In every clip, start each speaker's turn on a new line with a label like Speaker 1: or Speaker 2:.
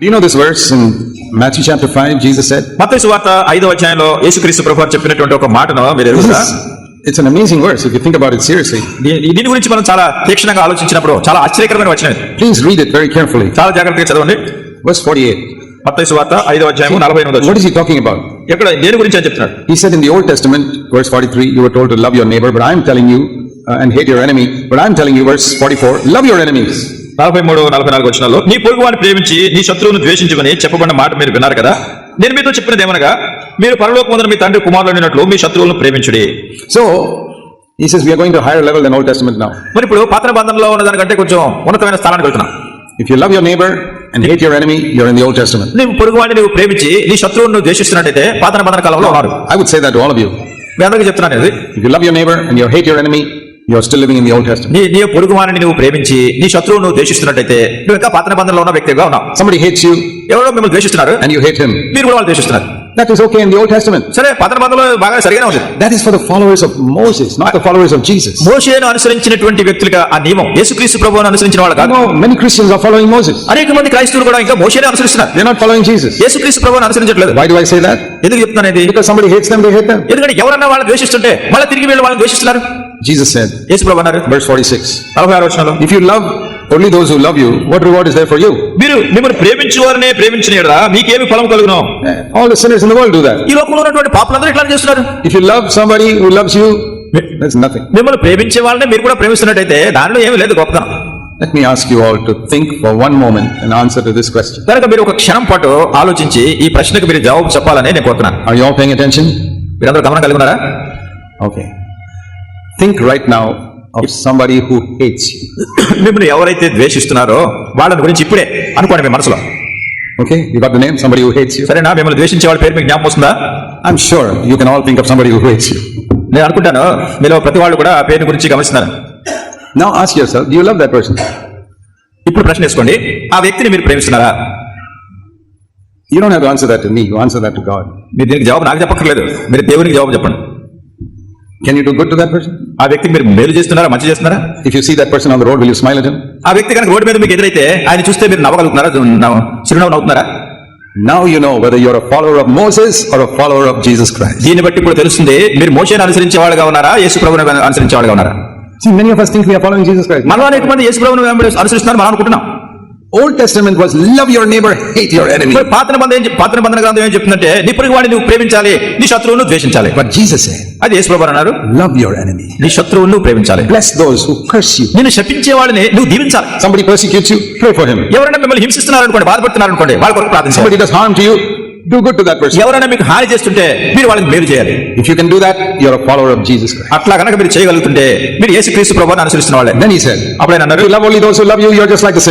Speaker 1: Do you know this verse in Matthew chapter 5? Jesus said,
Speaker 2: మత్తయి సువార్త ఐదో అధ్యాయంలో యేసుక్రీస్తు ప్రభు వారు చెప్పినటువంటి ఒక మాటను మీరు ఎరుగుతారా?
Speaker 1: it's an amazing verse if you think about it seriously.
Speaker 2: దీని గురించి మనం చాలా తీక్షణంగా ఆలోచించినప్పుడు చాలా ఆశ్చర్యకరమైన వచ్చినది
Speaker 1: Please read it very carefully.
Speaker 2: చాలా జాగ్రత్తగా చదవండి
Speaker 1: Verse 48.
Speaker 2: మత్తయి సువార్త ఐదో అధ్యాయం నలభై ఎనిమిది
Speaker 1: What is he talking about?
Speaker 2: ఎక్కడ దేని గురించి చెప్తున్నాడు
Speaker 1: He said in the Old Testament, verse 43, you were told to love your neighbor, but I'm telling you, uh, and hate your enemy. But I'm telling you, verse 44, love your enemies.
Speaker 2: నలభై మూడు నలభై నాలుగు వచ్చినాల్లో నీ పొరుగు వారిని ప్రేమించి నీ శత్రువును ద్వేషించమని చెప్పబడిన మాట మీరు విన్నారు కదా నేను మీతో చెప్పినది ఏమనగా మీరు పరలోకమందున మీ తండ్రి కుమారులు మీ శత్రువులను ప్రేమించుడి
Speaker 1: says we are going to a higher level than Old Testament now.
Speaker 2: మరి ఇప్పుడు పాత్ర బంధంలో ఉన్న దానికంటే కొంచెం ఉన్నతమైన స్థానానికి వెళ్తున్నాం
Speaker 1: If you love your neighbor and hate your enemy, you're in the Old Testament.
Speaker 2: నీవు పొరుగు వాడిని నువ్వు ప్రేమించి నీ శత్రువును ద్వేషిస్తున్నట్టయితే పాత్ర బంధన కాలంలో ఉన్నారు
Speaker 1: would say that to all of you.
Speaker 2: మీ అందరికీ చెప్తున్నాను ఇది
Speaker 1: If you love your neighbor and you hate your enemy, you're still living in the Old Testament.
Speaker 2: నీ నీ పొరుగు వారిని నువ్వు ప్రేమించి నీ శత్రువును నువ్వు ద్వేషిస్తున్నట్టయితే నువ్వు ఇంకా పాత్ర బంధంలో ఉన్న వ్యక్తిగా ఉన్నావు
Speaker 1: Somebody hates you
Speaker 2: ఎవరో మిమ్మల్ని ద్వేషిస్తున్నారు
Speaker 1: and you hate him.
Speaker 2: మీరు కూడా వాళ్ళు ద్వేషిస్తున్నారు
Speaker 1: That is okay in the Old Testament.
Speaker 2: సరే పాత్ర బంధంలో బాగా సరిగానే ఉంది
Speaker 1: That is for the followers of Moses, not the followers of Jesus.
Speaker 2: మోషేను అనుసరించినటువంటి వ్యక్తులుగా ఆ నియమం యేసుక్రీస్తు ప్రభువును అనుసరించిన వాళ్ళు కాదు
Speaker 1: No, many Christians are following Moses.
Speaker 2: అనేక మంది క్రైస్తవులు కూడా ఇంకా మోషేనే అనుసరిస్తున్నారు
Speaker 1: They're not following Jesus.
Speaker 2: యేసుక్రీస్తు ప్రభువును అనుసరించట్లేదు
Speaker 1: Why do I say that?
Speaker 2: ఎందుకు చెప్తున్నాను ఇది
Speaker 1: Because somebody hates them, they hate them.
Speaker 2: ఎందుకంటే ఎవరన్నా వాళ్ళని ద్వేషిస్తుంటే మళ్ళీ తిరిగి వీళ్ళు వాళ్ళని ద్వేషిస్తున్నారు
Speaker 1: Jesus said,
Speaker 2: యేసు ప్రభు అన్నారు
Speaker 1: verse 46,
Speaker 2: నలభై ఆరు వచనంలో
Speaker 1: If you love only those who love you, what reward is there for you?
Speaker 2: మీరు మిమ్మల్ని ప్రేమించు వారినే ప్రేమించిన యెడల మీకేమి ఫలం కలుగును
Speaker 1: Eh, All the sinners in the world do that.
Speaker 2: ఈ లోకంలో ఉన్నటువంటి పాపులందరూ ఇట్లా చేస్తున్నారు
Speaker 1: If you love somebody who loves you, that's nothing.
Speaker 2: మిమ్మల్ని ప్రేమించే వాళ్ళనే మీరు కూడా ప్రేమిస్తున్నట్టయితే దానిలో ఏమీ లేదు గొప్పతనం
Speaker 1: Let me ask you all to think for one moment an answer to this question.
Speaker 2: కనుక మీరు ఒక క్షణం పాటు ఆలోచించి ఈ ప్రశ్నకు మీరు జవాబు చెప్పాలని నేను కోరుతున్నాను
Speaker 1: Are you all paying attention?
Speaker 2: మీరందరూ గమనం కలిగి ఉన్నారా
Speaker 1: Okay. Think right now somebody who hates
Speaker 2: మిమ్మల్ని ఎవరైతే ద్వేషిస్తున్నారో వాళ్ళని గురించి ఇప్పుడే అనుకోండి మీ మనసులో.
Speaker 1: Okay you got the name somebody who hates సరే
Speaker 2: నా మిమ్మల్ని ద్వేషించే వాళ్ళ పేరు మీకు జ్ఞాపకం వస్తుందా?
Speaker 1: I'm sure you can all think of somebody who hates
Speaker 2: నేను అనుకుంటాను మీలో ప్రతి వాళ్ళు కూడా ఆ పేరు గురించి గమనిస్తున్నాను
Speaker 1: now ask yourself you love that person
Speaker 2: ఇప్పుడు ప్రశ్న వేసుకోండి ఆ వ్యక్తిని మీరు ప్రేమిస్తున్నారా?
Speaker 1: You don't have answer that me answer that to God
Speaker 2: మీరు దీనికి జవాబు నాకు చెప్పక్కర్లేదు మీరు దేవునికి జవాబు చెప్పండి.
Speaker 1: Can you do good to that
Speaker 2: ఆ వ్యక్తి మీరు మేలు చేస్తున్నారా? మంచి చేస్తున్నారా?
Speaker 1: If you see that person on the road will you smile at
Speaker 2: ఆ వ్యక్తి కనుక రోడ్ మీద మీకు ఎదురైతే ఆయన చూస్తే మీరు నవ్వగలుగుతున్నారా? చిరునవ్వు నవ్వుతున్నారా?
Speaker 1: Now you know whether you're a follower of Moses or a follower of Jesus Christ.
Speaker 2: దీని బట్టి కూడా తెలుస్తుంది మీరు మోషేని అనుసరించే వాడగా ఉన్నారా? యేసు ప్రభువును అనుసరించే వాడగా ఉన్నారా?
Speaker 1: See many of us think we are following Jesus Christ.
Speaker 2: మనం అనేకమంది యేసు ప్రభువును అనుసరిస్తున్నాం అనుకుంటున్నాం.
Speaker 1: Old testament was love your neighbour hate your
Speaker 2: enemy పాత్ర బంధన పాత్ర బంధన గ్రంథం ఏం చెప్తుందంటే నీ వాడిని నువ్వు ప్రేమించాలి నీ శత్రువును ద్వేషించాలి.
Speaker 1: బట్ జీసస్
Speaker 2: అది యేసు ప్రభువు అన్నారు
Speaker 1: లవ్ యువర్ ఎనిమీ
Speaker 2: నీ శత్రువును నువ్వు ప్రేమించాలి.
Speaker 1: Bless those who curse you
Speaker 2: నిన్ను శపించే వాడిని నువ్వు దీవించాలి.
Speaker 1: Somebody persecutes you pray for him
Speaker 2: ఎవరైనా మిమ్మల్ని హింసిస్తున్నారు అనుకోండి బాధపడుతున్నారు అనుకోండి వాళ్ళ కొరకు ప్రార్థించాలి
Speaker 1: somebody does harm to you
Speaker 2: ఎవరైనా మీకు హాని చేస్తుంటే మీరు వాళ్ళని మేలు చేయాలి.
Speaker 1: If you can do that your follower of Jesus
Speaker 2: అట్లా కనుక మీరు చేయగలుగుతుంటే మీరు ఏ క్రీస్తు ప్రభావం అనుసరిస్తున్న వాళ్ళే.
Speaker 1: Then he said love only those love you you just like
Speaker 2: the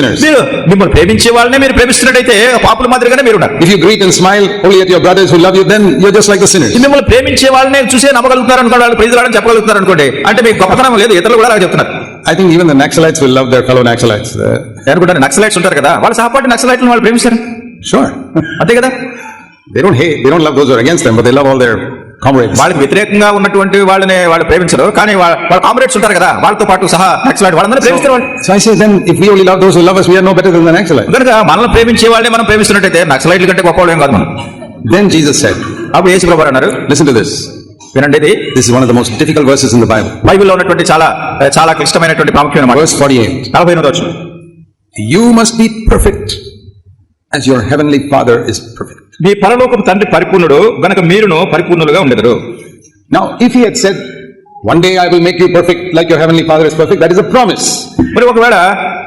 Speaker 2: మిమ్మల్ని ప్రేమించే వాళ్ళని మీరు ప్రేమిస్తున్నట్లయితే పాపుల మాదిరిగానే మీరు ఉన్నారు.
Speaker 1: If you greet and smile only at your brothers love you then you just like the sinners
Speaker 2: మిమ్మల్ని ప్రేమించే వాళ్ళనే చూసి నమ్మగలుగుతారు అనుకోండి వాళ్ళు ప్రైజ్ రాడం చెప్పగలుగుతారు అనుకోండి అంటే మీకు గొప్పతనం లేదు ఇతరులు కూడా అలా చెప్తున్నారు.
Speaker 1: I think even the Naxalites will love their fellow
Speaker 2: Naxalites అనుకుంటారు నక్సలైట్స్ ఉంటారు కదా వాళ్ళు వాళ్ళ నెక్స్ట్ నక్సలైట్లను వాళ్ళు ప్రేమిస్తారు.
Speaker 1: షూర్
Speaker 2: అంతే కదా?
Speaker 1: They don't hey they don't love those who against them but they love all their comrades
Speaker 2: వాళ్ళకి వ్యతిరేకంగా ఉన్నటువంటి వాళ్ళని వాళ్ళు ప్రేమించరు కానీ వాళ్ళ కామ్రేడ్స్ ఉంటారు కదా వాళ్ళతో పాటు సహా నక్సలైట్ వాళ్ళందరూ ప్రేమిస్తారు
Speaker 1: so I says then if we only love those who love us we are no better than the Naxalite
Speaker 2: గనుక మనల్ని ప్రేమించే వాళ్ళని మనం ప్రేమిస్తున్నట్టయితే నక్సలైట్లు కంటే గొప్పవాళ్ళు ఏం కాదు మనం.
Speaker 1: దెన్ జీసస్ సెడ్
Speaker 2: అప్పుడు యేసు ప్రభువు అన్నారు
Speaker 1: లిసన్ టు దిస్
Speaker 2: వినండి ఇది.
Speaker 1: This is one of the most difficult verses in the
Speaker 2: బైబిల్లో ఉన్నటువంటి చాలా చాలా క్లిష్టమైనటువంటి ప్రాముఖ్యత అన్నమాట
Speaker 1: వర్స్ 48
Speaker 2: 48 వచనం.
Speaker 1: You must be perfect as your heavenly father is perfect.
Speaker 2: మీ పరలోకపు తండ్రి పరిపూర్ణుడు గనక మీరును పరిపూర్ణులుగా ఉండెదరు
Speaker 1: Now, if he had said, one day I will make you perfect like your heavenly Father is perfect, that is a promise.
Speaker 2: మరి ఒకవేళ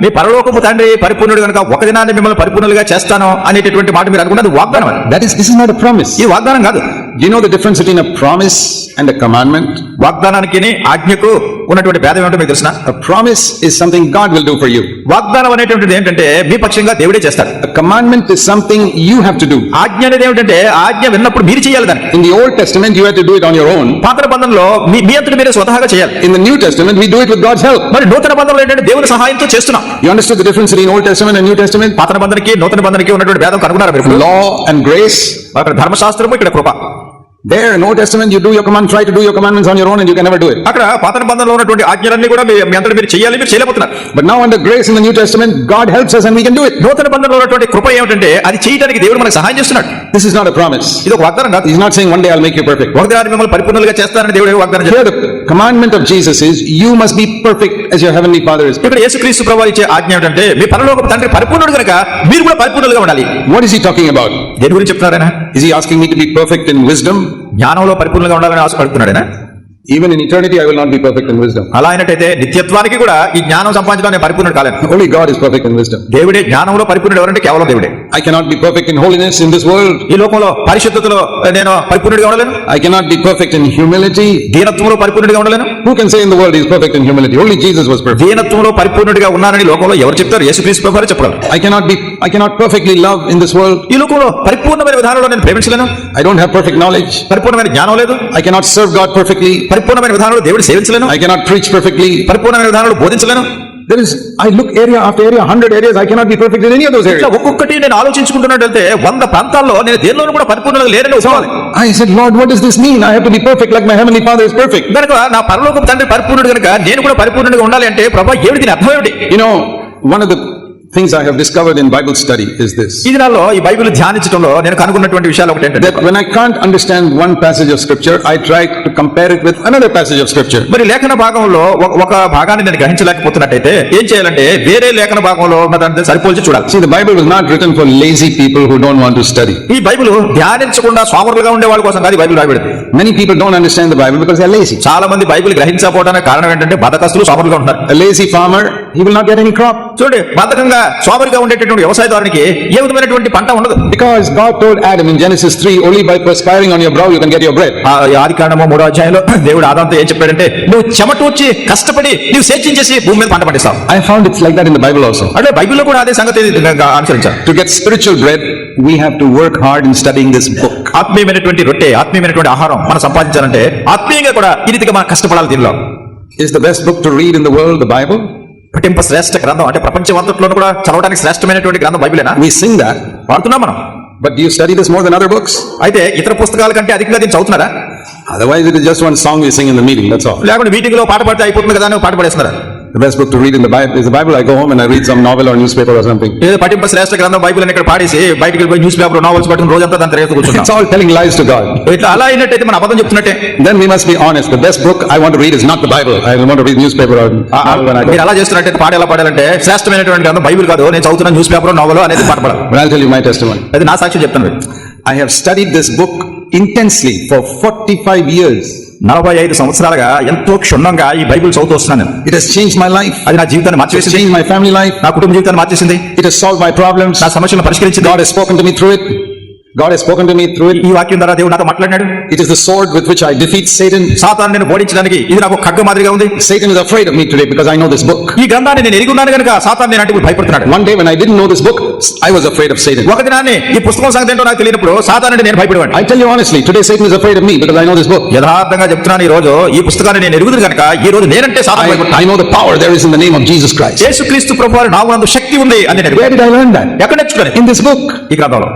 Speaker 2: మీ పరలోకపు తండ్రి పరిపూర్ణుడు కనుక ఒక దినాన్ని మిమ్మల్ని పరిపూర్ణులుగా చేస్తాను అనేటటువంటి మాట మీరు అనుకున్నది వాగ్దానం
Speaker 1: దట్ ఇస్ నాట్ ప్రామిస్
Speaker 2: ఈ వాగ్దానం కాదు.
Speaker 1: You know the difference between a promise and a commandment
Speaker 2: వాగ్దానానికి ఆజ్ఞకు ఉన్నటువంటి భేదం ఏంటో మీకు తెలుసిన?
Speaker 1: Promise is something God will do for you
Speaker 2: వాగ్దానం అనేటటువంటిది ఏంటంటే మీ పక్షంగా దేవుడే చేస్తాడు.
Speaker 1: A commandment is something you have to do
Speaker 2: ఆజ్ఞ అనేది ఏంటంటే ఆజ్ఞ విన్నప్పుడు మీరు చేయాలి దాన్ని.
Speaker 1: In the old testament you have to do it on your own
Speaker 2: పాత్ర బంధంలో మీ మీ అంతట మీరే స్వతహాగా చేయాలి.
Speaker 1: In the new testament we do it with God's help
Speaker 2: మరి నూతన బంధంలో ఏంటంటే దేవుని సహాయంతో చేస్తున్నాం.
Speaker 1: You understood the difference between Old Testament and New Testament?
Speaker 2: పాత్ర బంధనకి నూతన బంధనకి ఉన్నటువంటి భేదం కనుగొన్నారు మీరు?
Speaker 1: Law and grace.
Speaker 2: అక్కడ ధర్మశాస్త్రము ఇక్కడ కృప
Speaker 1: there no testament you do you command try to do you commandments on your own you can never do it
Speaker 2: అక్కడ పాత బంధంలో ఉన్నటువంటి ఆజ్ఞలన్నీ కూడా మీ మీ మీరు చేయాలి మీరు
Speaker 1: చేయలేకపోతున్నా but now and grace in new testament God helps us and we can do it
Speaker 2: నూతన బంధంలో ఉన్నటువంటి కృప ఏమిటంటే అది చేయడానికి దేవుడు మనకు సహాయం చేస్తున్నాడు.
Speaker 1: This is not a promise
Speaker 2: ఇది ఒక వాగ్దానం కాదు.
Speaker 1: Is not saying one day I'll make you perfect
Speaker 2: ఒక దినాన్ని మిమ్మల్ని పరిపూర్ణలుగా చేస్తారని దేవుడు వాగ్దానం చేస్తాడు
Speaker 1: commandment of Jesus is you must be perfect as your heavenly father is
Speaker 2: ఇక్కడ యేసుక్రీస్తు ప్రభువు ఇచ్చే ఆజ్ఞ ఏమంటే మీ పరలోక తండ్రి పరిపూర్ణుడు గనుక మీరు కూడా పరిపూర్ణులుగా ఉండాలి.
Speaker 1: What is he talking about
Speaker 2: దేని గురించి చెప్తున్నారు
Speaker 1: is he asking me to be perfect in wisdom
Speaker 2: జ్ఞానంలో పరిపూర్ణంగా ఉండాలని ఆశపడుతున్నాడేనా?
Speaker 1: Even in eternity I will not be perfect in wisdom
Speaker 2: అలా అయినట్టయితే నిత్యత్వానికి కూడా ఈ జ్ఞానం సంపాదించడం పరిపూర్ణ కాలేదు
Speaker 1: only God is perfect in wisdom
Speaker 2: దేవుడే జ్ఞానంలో పరిపూర్ణుడు ఎవరంటే కేవలం దేవుడే.
Speaker 1: I cannot be perfect in holiness in this world
Speaker 2: ఈ లోకంలో పరిశుద్ధతలో నేను పరిపూర్ణుడు ఉండలేను?
Speaker 1: I cannot be perfect in humility
Speaker 2: దీనత్వంలో పరిపూర్ణుడు ఉండలేను?
Speaker 1: Who can say in the world is perfect in humility only Jesus was
Speaker 2: దీనత్వంలో పరిపూర్ణుడిగా ఉన్నానని లోకంలో ఎవరు చెప్తారు? యేసు క్రీస్తు ప్రభువారు చెప్పగలరు
Speaker 1: I cannot be I cannot perfectly love in this world
Speaker 2: ఈ లోకంలో పరిపూర్ణమైన విధానంలో నేను ప్రేమించలేను?
Speaker 1: I don't have perfect knowledge
Speaker 2: పరిపూర్ణమైన జ్ఞానం లేదు?
Speaker 1: I cannot serve God perfectly
Speaker 2: పరిపూర్ణమైన విధానంలో దేవుడు సేవించలేను
Speaker 1: I cannot preach perfectly.
Speaker 2: పరిపూర్ణమైన విధానంలో బోధించలేను
Speaker 1: There is, I look area after area, hundred areas, I cannot be perfect in any of those
Speaker 2: ఇట్లా
Speaker 1: areas.
Speaker 2: ఒక్కొక్కటి నేను ఆలోచించుకుంటున్నట్లయితే వంద ప్రాంతాల్లో నేను దేనిలోనూ కూడా పరిపూర్ణంగా లేరని ఒప్పుకోవాలి
Speaker 1: I said, Lord, what does this mean? I have to be perfect like my heavenly Father is perfect.
Speaker 2: కనుక నా పరలోకపు తండ్రి పరిపూర్ణుడు కనుక నేను కూడా పరిపూర్ణుడిగా ఉండాలి అంటే ప్రభా ఏమిటి దీని అర్థం ఏమిటి
Speaker 1: You know, one of the things I have discovered in Bible study is this.
Speaker 2: ఈ దినాల్లో ఈ బైబిల్ ధ్యానించడంలో నేను కనుగొన్నటువంటి విషయాలు ఒకటి ఏంటంటే
Speaker 1: when I can't understand one passage of scripture, I try to compare it with another passage of scripture.
Speaker 2: మరి లేఖన భాగంలో ఒక- భాగాన్ని నేను గ్రహించలేకపోతున్నట్టయితే ఏం చేయాలంటే వేరే లేఖన భాగంలో ఉన్న దాంతో సరిపోల్చి చూడాలి
Speaker 1: See, the Bible was not written for lazy people who don't want to study.
Speaker 2: ఈ బైబిల్ ధ్యానించకుండా సోమరులుగా ఉండే వాళ్ళ కోసం కాదు బైబిల్ రాయబడింది
Speaker 1: Many people don't understand the Bible because they're lazy.
Speaker 2: చాలా మంది బైబిల్ గ్రహించకపోవడానికి కారణం ఏంటంటే బతకస్తులు సోమరులుగా ఉంటారు
Speaker 1: A lazy farmer, he will not get any crop
Speaker 2: చూడండి బతకంగా స్వాభావికంగా ఉండేటటువంటి వ్యవసాయదారునికి ఏ విధమైనటువంటి పంట ఉండదు.
Speaker 1: Because God told Adam in Genesis 3 only by perspiring on your brow you can get
Speaker 2: your bread ఆదికాండము 3వ అధ్యాయంలో దేవుడు ఆదాంతో ఏం చెప్పాడంటే నువ్వు చెమటూర్చి కష్టపడి నువ్వు సేచ్యం చేసి భూమి మీద పంట పండిస్తావు.
Speaker 1: I found it's like that in the Bible also
Speaker 2: అంటే బైబిల్లో కూడా అదే సంగతి అనుసరించాలి
Speaker 1: to get spiritual bread we have to work hard in studying this book
Speaker 2: ఆత్మీయమైనటువంటి రొట్టె ఆత్మీయమైనటువంటి ఆహారం మనం సంపాదించాలంటే ఆత్మీయంగా కూడా ఈ రీతిగా మనం కష్టపడాలి దీనిలో.
Speaker 1: Is the best book to read in the world the Bible
Speaker 2: పఠింప శ్రేష్ఠ గ్రంథం. అంటే ప్రపంచమంతట్లోనూ కూడా చదవడానికి శ్రేష్టమైనటువంటి గ్రంథం బైబిలేనా?
Speaker 1: We sing that,
Speaker 2: వాడుతున్నాం మనం.
Speaker 1: Do you study this more than other books?
Speaker 2: అయితే ఇతర పుస్తకాల కంటే అధికంగా దీన్ని చదువుతున్నారా?
Speaker 1: Otherwise, it is just one song we sing in the meeting, that's all.
Speaker 2: లేకుంటే మీటింగ్లో పాట పాడితే అయిపోతుంది కదా అని పాట పాడేస్తున్నారా?
Speaker 1: The best book to read in the Bible is the Bible. I go home and I read some novel or newspaper or something.
Speaker 2: ఏదో పఠింప శ్రేష్ఠ గ్రంథం బైబిల్ అని ఇక్కడ పాడేసి బయటికి వెళ్ళిపోయి న్యూస్ పేపర్ నావల్స్ పట్టుకుని రోజంతా దాని తిరుగుతూ కూర్చుంటాం
Speaker 1: It's all telling lies to God.
Speaker 2: ఇట్లా అలా అయినట్టయితే మన అబద్ధం చెప్తున్నట్టే
Speaker 1: Then we must be honest. The best book I want to read is not the Bible. I want to read newspaper or novel when I
Speaker 2: మీరు
Speaker 1: go.
Speaker 2: అలా చేస్తున్నట్టయితే పాట ఎలా పాడాలంటే శ్రేష్టమైనటువంటి గ్రంథం బైబిల్ కాదు నేను చదువుతున్న న్యూస్ పేపర్ నోవలో అనేది పాట పాడాలి
Speaker 1: But I'll tell you my testimony.
Speaker 2: అది నా సాక్షి చెప్తాను
Speaker 1: I have studied this book intensely for 45 years.
Speaker 2: నలభై ఐదు సంవత్సరాలుగా ఎంతో క్షుణ్ణంగా ఈ బైబుల్ చదువుతూ వస్తున్నాను
Speaker 1: it has change my life
Speaker 2: అది నా జీవితాన్ని మార్చేసింది
Speaker 1: చేంజ్ మై ఫ్యామిలీ లైఫ్
Speaker 2: నా కుటుంబ జీవితాన్ని మార్చేసింది.
Speaker 1: It has solve my problems
Speaker 2: నా సమస్యలను పరిష్కరించింది.
Speaker 1: God has spoken me through it God has spoken to me through it.
Speaker 2: ఈ వాక్యం ద్వారా దేవుడు నాతో మాట్లాడినాడు
Speaker 1: It is the sword with which I defeat Satan.
Speaker 2: సాతాను నేను ఓడించడానికి ఇది నాకు ఖడ్గ మాదిరిగా ఉంది
Speaker 1: Satan is afraid of me today because I know this book.
Speaker 2: ఈ గ్రంథాన్ని నేను ఎరిగి ఉన్నాను కనుక సాతాను నేను అంటే భయపడుతున్నాడు
Speaker 1: One day when I didn't know this book, I was afraid of Satan.
Speaker 2: ఒక దినాన్ని ఈ పుస్తకం సంగతి ఏంటో నాకు తెలియనప్పుడు సాతాను అంటే నేను భయపడేవాడిని
Speaker 1: I tell you honestly, today Satan is afraid of me because I know this book.
Speaker 2: యథార్థంగా చెప్తున్నాను ఈ రోజు ఈ పుస్తకాన్ని నేను ఎరుగుదు కనుక ఈ రోజు నేనంటే సాతాను భయపడుతున్నాను
Speaker 1: I know the power there is in the name of Jesus Christ.
Speaker 2: యేసుక్రీస్తు ప్రభు వారి నామందు శక్తి ఉంది అని నేను
Speaker 1: Where did I learn that?
Speaker 2: ఎక్కడ నేర్చుకోలేదు
Speaker 1: In this book.
Speaker 2: ఈ గ్రంథంలో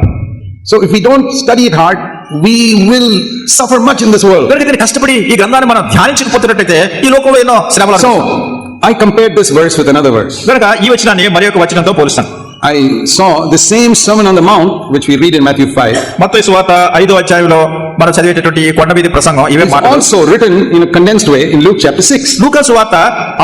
Speaker 1: So if we don't study it hard, we will suffer much in this world.
Speaker 2: కనుక దీన్ని కష్టపడి ఈ గ్రంథాన్ని మనం ధ్యానించకపోతున్నట్టయితే ఈ లోకంలో ఎన్నో శ్రమలు
Speaker 1: So
Speaker 2: అనుభవిస్తాం.
Speaker 1: I compared this verse with another verse.
Speaker 2: కనుక ఈ వచనాన్ని మరి ఒక వచనంతో పోలుస్తాను
Speaker 1: I saw the same sermon on the mount which we read in మత్తయి 5
Speaker 2: మత్తయి సువాత 5వ అధ్యాయంలో మనం చదివేటటువంటి ఈ కొండ వీధి ప్రసంగం ఇవే
Speaker 1: మాట also written in condensed way in Luke chapter 6
Speaker 2: లూకా సువాత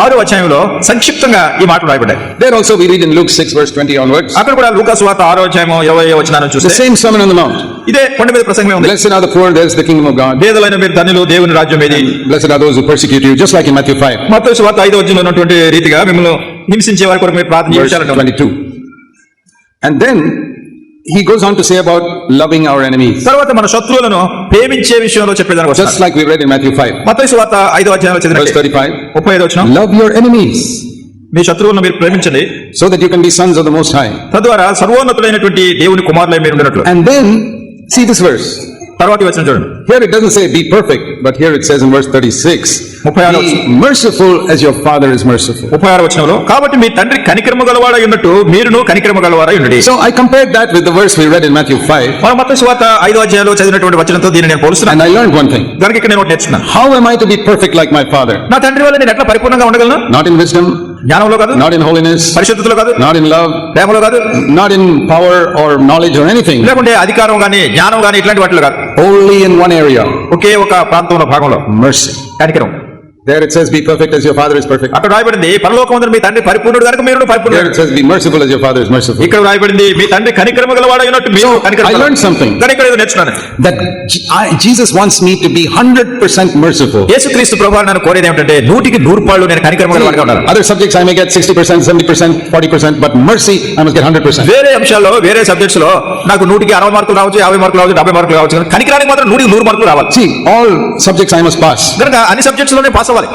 Speaker 2: 6వ అధ్యాయంలో సంక్షిప్తంగా ఈ మాట రాయబడ్డాయి.
Speaker 1: There also we read in Luke 6 verse 20 onwards
Speaker 2: అక్కడ కూడా లూకా సువాత 6వ అధ్యాయము 20వ వచనాన్ని చూస్తే
Speaker 1: the same sermon on the mount
Speaker 2: ఇదే కొండ వీధి ప్రసంగమే ఉంది.
Speaker 1: Blessed are the poor there is the kingdom of
Speaker 2: God దేవులైన మీరు ధనిలో దేవుని రాజ్యం ఏది?
Speaker 1: Blessed are those who persecute you just like in మత్తయి 5
Speaker 2: మత్తయి సువాత 5వ అధ్యాయంలో ఉన్నటువంటి రీతిగా మిమ్మల్ని హింసించే వారి కొరకు మీరు ప్రార్థన
Speaker 1: చేయాలని
Speaker 2: 22
Speaker 1: 22. And then he goes on to say about loving our enemies,
Speaker 2: తర్వాత మన శత్రువులను ప్రేమించే విషయంలో చెప్పేదానికి
Speaker 1: just like we read in Matthew 5,
Speaker 2: మత్తయి సువార్త ఐదో అధ్యాయంలో
Speaker 1: verse
Speaker 2: చదివినట్టు
Speaker 1: 35.
Speaker 2: ముప్పై ఐదో వచ్చిన
Speaker 1: Love your enemies,
Speaker 2: మీ శత్రువులను మీరు ప్రేమించండి
Speaker 1: so that you can be sons of the Most High.
Speaker 2: తద్వారా సర్వోన్నతుడైనటువంటి దేవుని కుమారులై మీరు ఉండినట్లు
Speaker 1: And then, see this verse.
Speaker 2: తర్వాత వచ్చిన చూడండి.
Speaker 1: Perfect but here it says in your
Speaker 2: father is merciful కాబట్టి మీ తండ్రి కనికరమ గలవాడై ఉన్నట్టు మీరును కనికరమ గలవారై ఉండండి.
Speaker 1: So I compare
Speaker 2: that with the verse we చదివినటువంటి వచనంతో దీనిని నేను పోలుస్తున్నాను and
Speaker 1: how am I to be perfect like my father
Speaker 2: నా తండ్రి వల్ల నేను ఎట్లా పరిపూర్ణంగా ఉండగలను?
Speaker 1: నాట్ ఇన్ విజ్డమ్
Speaker 2: జ్ఞానంలో కాదు?
Speaker 1: నాట్ ఇన్ హోలీనెస్
Speaker 2: పరిశుద్ధతలో కాదు?
Speaker 1: నాట్ ఇన్ లవ్
Speaker 2: ప్రేమలో కాదు?
Speaker 1: Not in power or knowledge or anything
Speaker 2: లేకుంటే అధికారం గాని జ్ఞానం గానీ ఇట్లాంటి వాటిలో కాదు.
Speaker 1: ఓన్లీ ఇన్ వన్ ఏరియా
Speaker 2: ఒకే ఒక ప్రాంతంలో భాగంలో.
Speaker 1: మెర్సీ
Speaker 2: కార్యక్రమం.
Speaker 1: There it says, be perfect as your father is perfect.
Speaker 2: అక్కడ రాయబడింది పరలోకం అందరూ మీ తండ్రి పరిపూర్ణుడు కనుక మీరు పరిపూర్ణుడు.
Speaker 1: There it says, be merciful as your father is merciful.
Speaker 2: ఇక్కడ రాయబడింది మీ తండ్రి కనికరమ గలవాడైనట్టు మీరు కనికరమ గలవాడు.
Speaker 1: I learned something.
Speaker 2: నేను ఇక్కడ ఏదో నేర్చుకున్నాను.
Speaker 1: That Jesus wants me to be 100% merciful.
Speaker 2: యేసుక్రీస్తు ప్రభువు నన్ను కోరేది ఏంటంటే నూటికి నూరు పాళ్ళు నేను కనికరమ గలవాడుగా ఉండాలి.
Speaker 1: Other subjects I may get 60%, 70%, 40%, but mercy I must get 100%.
Speaker 2: వేరే అంశాల్లో వేరే సబ్జెక్ట్స్లో నాకు నూటికి 60 మార్కులు రావచ్చు 50 మార్కులు రావచ్చు 70 మార్కులు రావచ్చు కనికరానికి మాత్రం నూటికి 100 మార్కులు రావాలి.
Speaker 1: See all subjects I must pass.
Speaker 2: అన్ని సబ్జెక్ట్స్లోనే పాస్ అవ్వాలి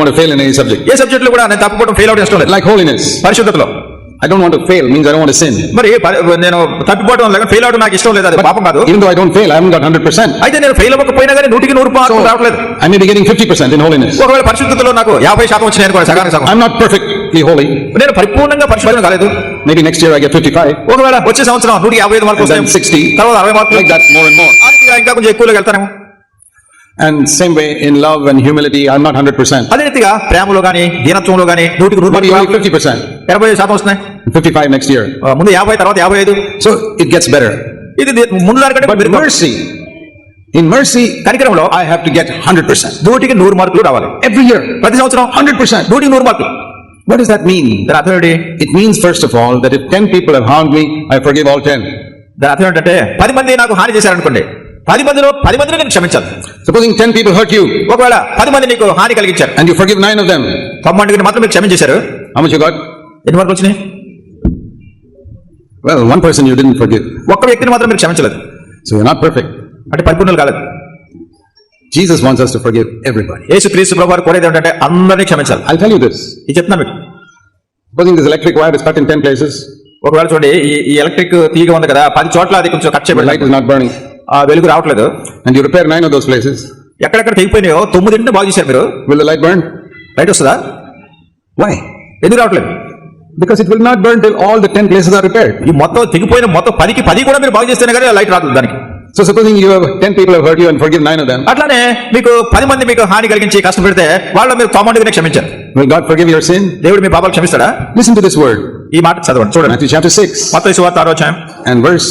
Speaker 1: want to fail in any subject.
Speaker 2: ఏ సబ్జెక్ట్లో కూడా నేను తప్పుకోవడం ఫెయిల్ అవడం ఇష్టం లేదు
Speaker 1: Like holiness.
Speaker 2: పరిశుద్ధతలో
Speaker 1: I don't want to fail means I don't want to sin.
Speaker 2: మరి నేను తప్పిపోవడం లేక ఫెయిల్ అవడం నాకు ఇష్టం లేదు అది పాపం కాదు
Speaker 1: Even though I don't fail, I haven't got hundred percent.
Speaker 2: అయితే నేను ఫెయిల్ అవ్వకపోయినా కానీ నూటికి నూరు మార్కులు రావట్లేదు
Speaker 1: be getting fifty percent in holiness.
Speaker 2: ఒకవేళ పరిశుద్ధతలో నాకు యాభై శాతం వచ్చినాయి అనుకోండి సగానికి సగం
Speaker 1: I'm not perfectly holy.
Speaker 2: నేను పరిపూర్ణంగా పరిశుద్ధం కాలేదు
Speaker 1: Maybe next year I get fifty-five.
Speaker 2: ఒకవేళ వచ్చే సంవత్సరం నూటికి యాభై ఐదు మార్కులు
Speaker 1: And then
Speaker 2: వస్తాయి
Speaker 1: 60.
Speaker 2: తర్వాత అరవై మార్కులు
Speaker 1: Like that more and more.
Speaker 2: ఆ రీతిగా ఇంకా కొంచెం ఎక్కువలో వెళ్తాను
Speaker 1: And same way in love and humility, I'm not hundred percent.
Speaker 2: అదే రీతిగా ప్రేమలో గానీ దీనత్వంలో గానీ నూటికి నూరు
Speaker 1: fifty percent.
Speaker 2: ఎనభై శాతం వస్తున్నాయి
Speaker 1: Fifty-five next year.
Speaker 2: ఆ, ముందు యాభై తర్వాత యాభై ఐదు
Speaker 1: So it gets better.
Speaker 2: ఇది ముందు దానికంటే
Speaker 1: mercy, in mercy,
Speaker 2: కనికరంలో
Speaker 1: I have to get hundred percent.
Speaker 2: నూటికి నూరు మార్కులు రావాలి
Speaker 1: Every year,
Speaker 2: ప్రతి సంవత్సరం
Speaker 1: hundred percent.
Speaker 2: నూటికి నూరు మార్కులు
Speaker 1: What does that mean?
Speaker 2: దాని అర్థం ఏంటి
Speaker 1: It means first of all that if ten people have harmed me, I forgive all ten.
Speaker 2: దాని అర్థం ఏంటంటే పది మంది నాకు హాని చేశారనుకోండి పది మందిలో పది మందిని నేను క్షమించాలి
Speaker 1: Supposing ten people hurt you
Speaker 2: ఒకవేళ పది మంది నీకు హాని కలిగించారు
Speaker 1: and you forgive nine of them,
Speaker 2: తొమ్మిదిని మాత్రం మీరు క్షమించేశారు
Speaker 1: how much you got?
Speaker 2: ఎన్ని మార్కులు వచ్చినాయి
Speaker 1: Well, one person you didn't forgive.
Speaker 2: ఒక్క వ్యక్తిని మాత్రం మీరు క్షమించలేదు
Speaker 1: So you're not perfect.
Speaker 2: అంటే పరిపూర్ణులు కాలేదు
Speaker 1: Jesus wants us to forgive everybody.
Speaker 2: యేసు క్రీస్తు ప్రభు వారు కోరేది ఏంటంటే అందరినీ క్షమించాలి
Speaker 1: I'll tell you this.
Speaker 2: ఇది చెప్తున్నాను మీకు
Speaker 1: Supposing this electric wire is cut in ten places,
Speaker 2: ఒకవేళ చూడండి ఈ ఈ ఎలక్ట్రిక్ తీగ ఉంది కదా పది చోట్ల అది కొంచెం కట్ చేయబడి
Speaker 1: is not burning,
Speaker 2: ఆ వెలుగు రావట్లేదు
Speaker 1: and you repair nine of those places,
Speaker 2: ఎక్కడెక్కడ తెగిపోయినాయో తొమ్మిదింటిని బాగు చేశారు మీరు
Speaker 1: will the light burn?
Speaker 2: Light వస్తుందా
Speaker 1: Why?
Speaker 2: ఎందుకు రావట్లేదు
Speaker 1: Because it will not burn till all the ten places are repaired.
Speaker 2: ఈ మొత్తం తెగిపోయిన మొత్తం పదికి పది కూడా మీరు బాగు చేస్తేనే కానీ లైట్ రాదు దానికి
Speaker 1: So supposing you have ten people have hurt you and forgive nine of them,
Speaker 2: అట్లానే మీకు పది మంది మీకు హాని కలిగించి కష్టపెడితే వాళ్ళ మీరు తొమ్మిదిని క్షమించారు
Speaker 1: will God forgive your sin?
Speaker 2: దేవుడు మీ పాపాలు క్షమిస్తాడా
Speaker 1: Listen to this word.
Speaker 2: ఈ మాట చదవండి చూడండి
Speaker 1: Matthew chapter six
Speaker 2: మొత్తం సువార్త ఆరో అధ్యాయం
Speaker 1: and verse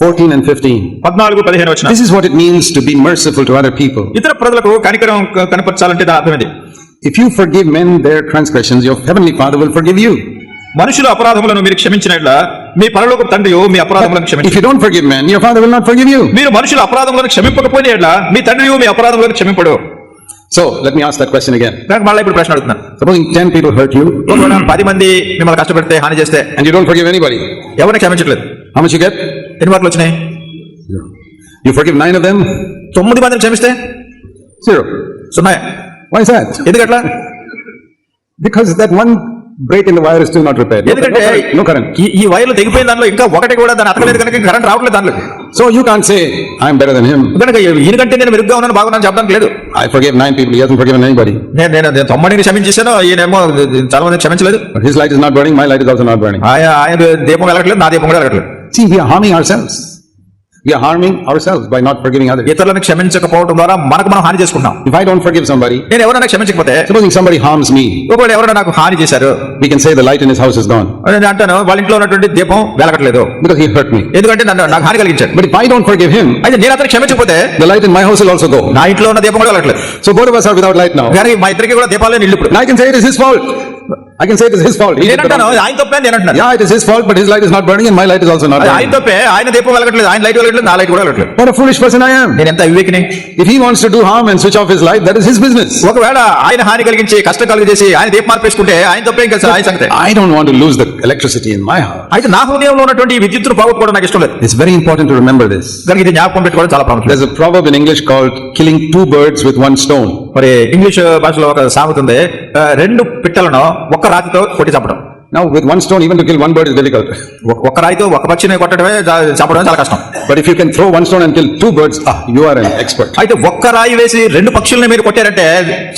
Speaker 1: fourteen and fifteen.
Speaker 2: పద్నాలుగు పదిహేను వచ్చిన
Speaker 1: This is what it means to be merciful to other people.
Speaker 2: ఇతర ప్రజలకు కనికరం కనపరచాలంటే దాని అర్థం ఇది
Speaker 1: If you forgive men their transgressions, your heavenly Father will forgive you.
Speaker 2: మనుషుల అపరాధములను మీరు క్షమించినట్ల మీ పరలోక తండ్రి మీ అపరాధములను
Speaker 1: If
Speaker 2: క్షమించి
Speaker 1: you don't forgive men, your Father will not forgive you.
Speaker 2: మీరు మనుషుల అపరాధములను క్షమింపకపోయిన ఎడ్ల మీ తండ్రి మీ అపరాధములను క్షమింపడు
Speaker 1: So let me ask that question again.
Speaker 2: నాకు మళ్ళీ ఇప్పుడు ప్రశ్న అడుగుతున్నాను
Speaker 1: Supposing ten people hurt you
Speaker 2: ఒకవేళ పది మంది మిమ్మల్ని కష్టపెడితే హాని చేస్తే
Speaker 1: and you don't forgive anybody,
Speaker 2: ఎవరిని క్షమించట్లేదు
Speaker 1: How much
Speaker 2: ఎన్ని మార్కులు వచ్చినాయి?
Speaker 1: You forgive nine of them
Speaker 2: తొమ్మిది మందిని క్షమిస్తే?
Speaker 1: జీరో
Speaker 2: వై సార్
Speaker 1: ఎందుకట్లా? Because that one break in the wire is to not repair
Speaker 2: ఎందుకంటే
Speaker 1: నో కరెంట్
Speaker 2: ఈ వైర్లు తెగిపోయిన దానిలో ఇంకా ఒకటి కూడా దాని అతలేదు కనుక కరెంట్ రావట్లేదు దానిలో.
Speaker 1: So you can say I'm
Speaker 2: better ఎందుకంటే నేను మెరుగ్గా ఉన్నాను బాగున్నాను చెప్పడానికి లేదు.
Speaker 1: I forgive nine people as forgive nine buddy
Speaker 2: నేను నేను తొమ్మిదిని క్షమించేశాను ఈయనేమో చాలా మంది క్షమించలేదు.
Speaker 1: His light is not burning my light is also not burning
Speaker 2: ఆయన దీపం వెళ్ళట్లేదు నా దీపం కూడా వెళ్ళట్లేదు
Speaker 1: See, we are harming ourselves. We are harming ourselves by not forgiving others.
Speaker 2: ఇతరులను క్షమించకపోవడం ద్వారా మనకు మనం హాని చేసుకుంటున్నాం
Speaker 1: If I don't forgive somebody,
Speaker 2: నేను ఎవరైనా క్షమించకపోతే
Speaker 1: supposing somebody harms me,
Speaker 2: ఒకవేళ ఎవరైనా నాకు హాని చేశారు
Speaker 1: we can say the light in his house is gone
Speaker 2: నేను అంటాను వాళ్ళ ఇంట్లో ఉన్నటువంటి దీపం వెలగట్లేదు
Speaker 1: because he hurt me.
Speaker 2: ఎందుకంటే నన్ను నాకు హాని కలిగించాడు
Speaker 1: But if I don't forgive him,
Speaker 2: అయితే నేను అతను క్షమించకపోతే
Speaker 1: the light in my house will also go.
Speaker 2: నా ఇంట్లో ఉన్న దీపం కూడా వెలగట్లేదు
Speaker 1: So both of us are without light now.
Speaker 2: కానీ మా ఇద్దరికి కూడా దీపాలే నిల్లు ఇప్పుడు
Speaker 1: And I can say it is his fault. I can say it is his fault. He did
Speaker 2: నేను అంటాను ఆయన తప్పే నేను అంటున్నాను
Speaker 1: Yeah, it is his fault, but his light is not burning and my light is also not
Speaker 2: అది ఆయన. తప్పే ఆయన దీపం వెలగట్లేదు ఆయన లైట్ వెలగట్లేదు నా లైట్ కూడా వెలగట్లేదు
Speaker 1: What a foolish person I am.
Speaker 2: నేను ఎంత వివేకిని
Speaker 1: If he wants to do harm and switch off his light, that is his business.
Speaker 2: ఒకవేళ ఆయన హాని కలిగించి కష్టం కలిగజేసి ఆయన దీపం మార్పేసుకుంటే ఆయన తప్పేం సార్ ఆయన సంగతే
Speaker 1: I don't want to lose the electricity in my house.
Speaker 2: అయితే నా హృదయంలో ఉన్నటువంటి ఈ విద్యుత్తును పోగొట్టుకోవడం నాకు ఇష్టం లేదు
Speaker 1: It's very important to remember this.
Speaker 2: కనుక ఇది జ్ఞాపకం పెట్టుకోవడం చాలా ప్రాముఖ్యం
Speaker 1: There's a proverb in English called killing two birds with one stone.
Speaker 2: మరి ఇంగ్లీష్ భాషలో ఒక సామెత ఉంది రెండు పిట్టలను ఒక్క రాతితో కొట్టి చంపడం
Speaker 1: Now, with one stone, even to kill one bird is difficult.
Speaker 2: ఒక- ఒక రాయితో ఒక పక్షిని కొట్టడమే చా- చంపడమే చాలా కష్టం
Speaker 1: But if you can throw one stone and kill two birds, ah, you are an expert.
Speaker 2: అయితే ఒక్క రాయి వేసి రెండు పక్షుల్ని మీరు కొట్టారంటే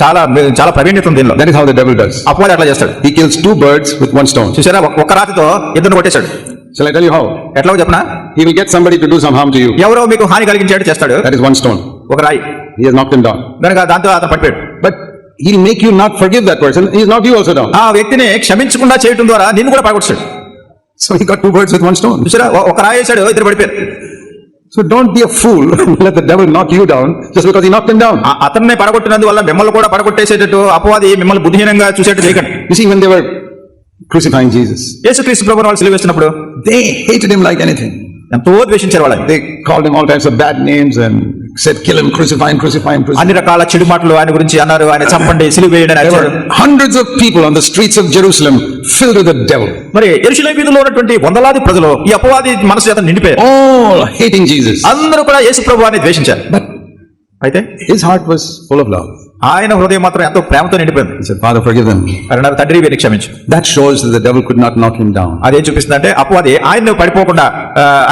Speaker 2: చాలా చాలా ప్రవీణ్యత ఉంది దీనిలో
Speaker 1: That is how the devil does.
Speaker 2: అపవాది అట్లా చేస్తాడు
Speaker 1: He kills two birds with one stone.
Speaker 2: చూసారా ఒక- ఒక రాతితో ఇద్దరు కొట్టేశాడు
Speaker 1: Shall I tell you how?
Speaker 2: ఎట్లా చెప్పనా
Speaker 1: He will get somebody to do some harm to you.
Speaker 2: ఎవరో మీకు హాని కలిగించాడు చేస్తాడు
Speaker 1: That is one stone.
Speaker 2: ఒక రాయి
Speaker 1: He has knocked him down.
Speaker 2: కనుక దాంతో అతను పడిపోయాడు
Speaker 1: He'll make you not forgive that person. He's knocked you also down.
Speaker 2: ఆ వ్యక్తిని క్షమించకుండా చేయడం ద్వారా నిన్ను కూడా పడగొట్టాడు
Speaker 1: So he got two birds with one stone.
Speaker 2: చూసారా ఒక రాయి వేశాడు ఇద్దరు పడిపోయారు
Speaker 1: So don't be a fool. Let the devil knock you down just because he knocked him down.
Speaker 2: ఆ- అతన్ని పడగొట్టినందువల్ల మిమ్మల్ని కూడా పడగొట్టేసేటట్టు అపవాది మిమ్మల్ని బుద్ధిహీనంగా చూసేట్టు చేయకండి
Speaker 1: You see, when they were crucifying Jesus,
Speaker 2: యేసుక్రీస్తు ప్రభు వాళ్ళు సిలువేసినప్పుడు
Speaker 1: they hated him like anything.
Speaker 2: ఎంతో ద్వేషించారు వాళ్ళని
Speaker 1: They called him all types of bad names and said, kill him, crucify him, crucify him.
Speaker 2: అన్ని రకాల చెడు మాటలు ఆయన గురించి అన్నారు ఆయన చంపండి సిలువేయండి అని
Speaker 1: were hundreds of people on the streets of Jerusalem filled with the devil,
Speaker 2: మరి ఎరుశలేం వీధిలో ఉన్నటువంటి వందలాది ప్రజలు ఈ అపవాది మనసు చేత నిండిపోయారు
Speaker 1: all hating Jesus.
Speaker 2: అందరూ కూడా యేసు ప్రభు అని ద్వేషించారు
Speaker 1: But
Speaker 2: అయితే
Speaker 1: his heart was full of love.
Speaker 2: ఆయన హృదయం మాత్రం ఎంతో ప్రేమతో నిండిపోయింది
Speaker 1: He said, Father, forgive them.
Speaker 2: అన్నారు, తండ్రి వీరిని క్షమించు
Speaker 1: That shows that the devil could not knock him down.
Speaker 2: అదేం చూపిస్తుంది అంటే అపవాది ఆయన పడిపోకుండా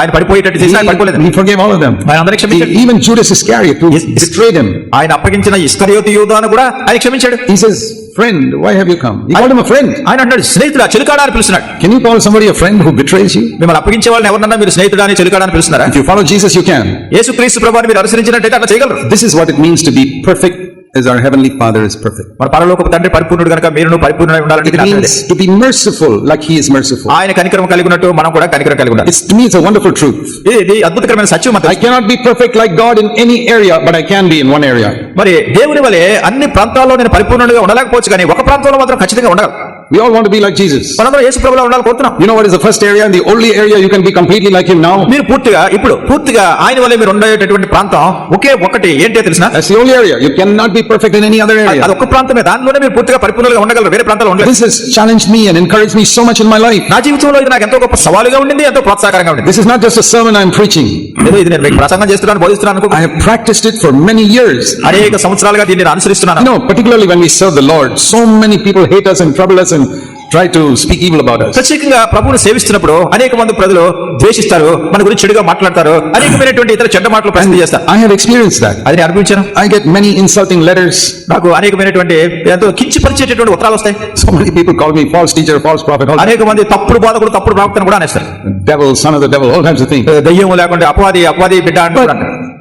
Speaker 2: ఆయన పడిపోయేటట్టు చేసి ఆయన పడిపోలేదు
Speaker 1: He, forgave all of them.
Speaker 2: ఆయన అందరినీ క్షమించాడు
Speaker 1: Even Judas Iscariot, who betrayed him,
Speaker 2: ఆయన అప్పగించిన ఇస్కరియోతు యూదాను కూడా ఆయన క్షమించాడు
Speaker 1: he says, Friend, why have you come? He called him a friend.
Speaker 2: ఆయన అన్నాడు స్నేహితుడా చెలుకాడా అని పిలుస్తున్నాడు
Speaker 1: Can you call somebody a friend who betrays you?
Speaker 2: మిమ్మల్ని అప్పగించే వాళ్ళని ఎవరన్నా మీరు స్నేహితుడా అని చెలుకాడా అని పిలుస్తున్నారా
Speaker 1: If you follow Jesus, you can.
Speaker 2: యేసుక్రీస్తు ప్రభువాన్ని మీరు అనుసరించినట్టయితే అట్లా చేయగలరు
Speaker 1: This is what it means to be perfect as our Heavenly Father is perfect.
Speaker 2: మన పరలోకపు తండ్రి పరిపూర్ణుడు కనుక మీరు పరిపూర్ణుడై ఉండాలంటే
Speaker 1: It means to be merciful like He is merciful.
Speaker 2: ఆయన కనికరం కలిగి ఉన్నట్టు మనం కూడా కనికరం కలిగి ఉండాలి
Speaker 1: It's, to me, it's a wonderful truth.
Speaker 2: ఇది అద్భుతకరమైన సత్యం
Speaker 1: I cannot be perfect like God in any area, but I can be in one area.
Speaker 2: మరి దేవుని వలె అన్ని ప్రాంతాల్లో నేను పరిపూర్ణుడిగా ఉండలేకపోవచ్చు కానీ ఒక ప్రాంతంలో మాత్రం ఖచ్చితంగా ఉండగలను
Speaker 1: We all want to be like Jesus.
Speaker 2: మనందరం యేసు ప్రభులో ఉండాలని కోరుతున్నాం
Speaker 1: You know what is the first area and the only area you can be completely like Him now?
Speaker 2: మీరు పూర్తిగా ఇప్పుడు పూర్తిగా ఆయన వల్ల మీరు ఉండేటటువంటి ప్రాంతం ఒకే ఒకటి ఏంటో తెలిసిన
Speaker 1: That's the only area. You cannot be perfect in any other
Speaker 2: అది
Speaker 1: area.
Speaker 2: ఒక్క ప్రాంతమే దానిలోనే మీరు పూర్తిగా పరిపూర్ణంగా ఉండగలరు వేరే ప్రాంతాలు ఉండలేదు
Speaker 1: This has challenged me and encouraged me so much in my life.
Speaker 2: నా జీవితంలో ఇది నాకు ఎంతో గొప్ప సవాలుగా ఉండింది ఎంతో ప్రోత్సాహకరంగా ఉండింది
Speaker 1: This is not just a sermon I'm preaching.
Speaker 2: ఏదో ఇది నేను మీకు ప్రసంగం చేస్తున్నాను బోధిస్తున్నాను అనుకో
Speaker 1: I have practiced it for many years.
Speaker 2: అనేక సంవత్సరాలుగా దీన్ని నేను అనుసరిస్తున్నాను
Speaker 1: You know, particularly when we serve the Lord, so many people hate us and trouble us and try to speak evil about us.
Speaker 2: ప్రత్యేకంగా ప్రభువుని సేవిస్తున్నప్పుడు అనేక మంది ప్రజలు ద్వేషిస్తారు మన గురించి చెడుగా మాట్లాడతారు అనేకమైనటువంటి ఇతర చెడ్డ మాటలు ప్రసిద్ధి చేస్తారు
Speaker 1: I have experienced that.
Speaker 2: అది నేను అనుభవించాను
Speaker 1: I get many insulting letters.
Speaker 2: నాకు అనేకమైనటువంటి ఎంతో కించిపరిచేటటువంటి ఉత్తరాలు వస్తాయి
Speaker 1: So many people call me false teacher, false prophet, all
Speaker 2: అనేక మంది తప్పుడు బోధకుడు తప్పుడు ప్రవక్తను కూడా అనేస్తారు
Speaker 1: devil, son of the devil, all kinds of things.
Speaker 2: దయ్యం లేకుండా అపవాది అపవాది బిడ్డ అంటూ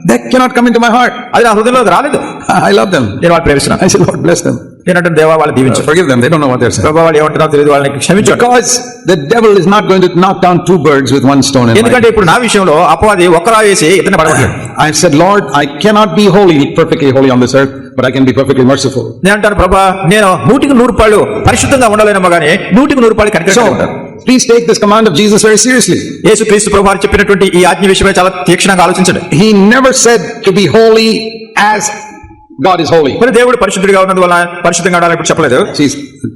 Speaker 2: they
Speaker 1: cannot come into my heart
Speaker 2: అది నా హృదయంలో రాలేదు.
Speaker 1: ఐ లవ్ దెమ్
Speaker 2: నేను వాళ్ళు ప్రేమిస్తున్నా
Speaker 1: I see Lord bless them
Speaker 2: ఏంటంటే దేవా వాళ్ళు దీవించు
Speaker 1: forgive them they know what
Speaker 2: they వాళ్ళు ఏమంటారో తెలియదు వాళ్ళకి క్షమించు
Speaker 1: because the devil is not going to knock down two birds with one stone
Speaker 2: ఎందుకంటే ఇప్పుడు నా విషయంలో అపవాది ఒకరా వేసి ఇతనే పడగలడు
Speaker 1: I said Lord I cannot be holy perfectly holy on this earth but I can be perfectly merciful
Speaker 2: నేను అంటాను ప్రభా నేను నూటికి నూరు రూపాయలు పరిశుద్ధంగా ఉండలేనమ్మా గానీ నూటికి నూరు రూపాయలు కనిపిస్తూ
Speaker 1: ఉంటారు please take this command of Jesus very seriously
Speaker 2: యేసు క్రీస్తు ప్రభు చెప్పినటువంటి ఈ ఆజ్ఞ విషయమై చాలా తీక్షణంగా ఆలోచించండి.
Speaker 1: He never said to be holy as God is holy
Speaker 2: మరి దేవుడు పరిశుద్ధుడిగా ఉన్నందువల్ల పరిశుద్ధంగా ఉండాలని చెప్పలేదు.
Speaker 1: సీ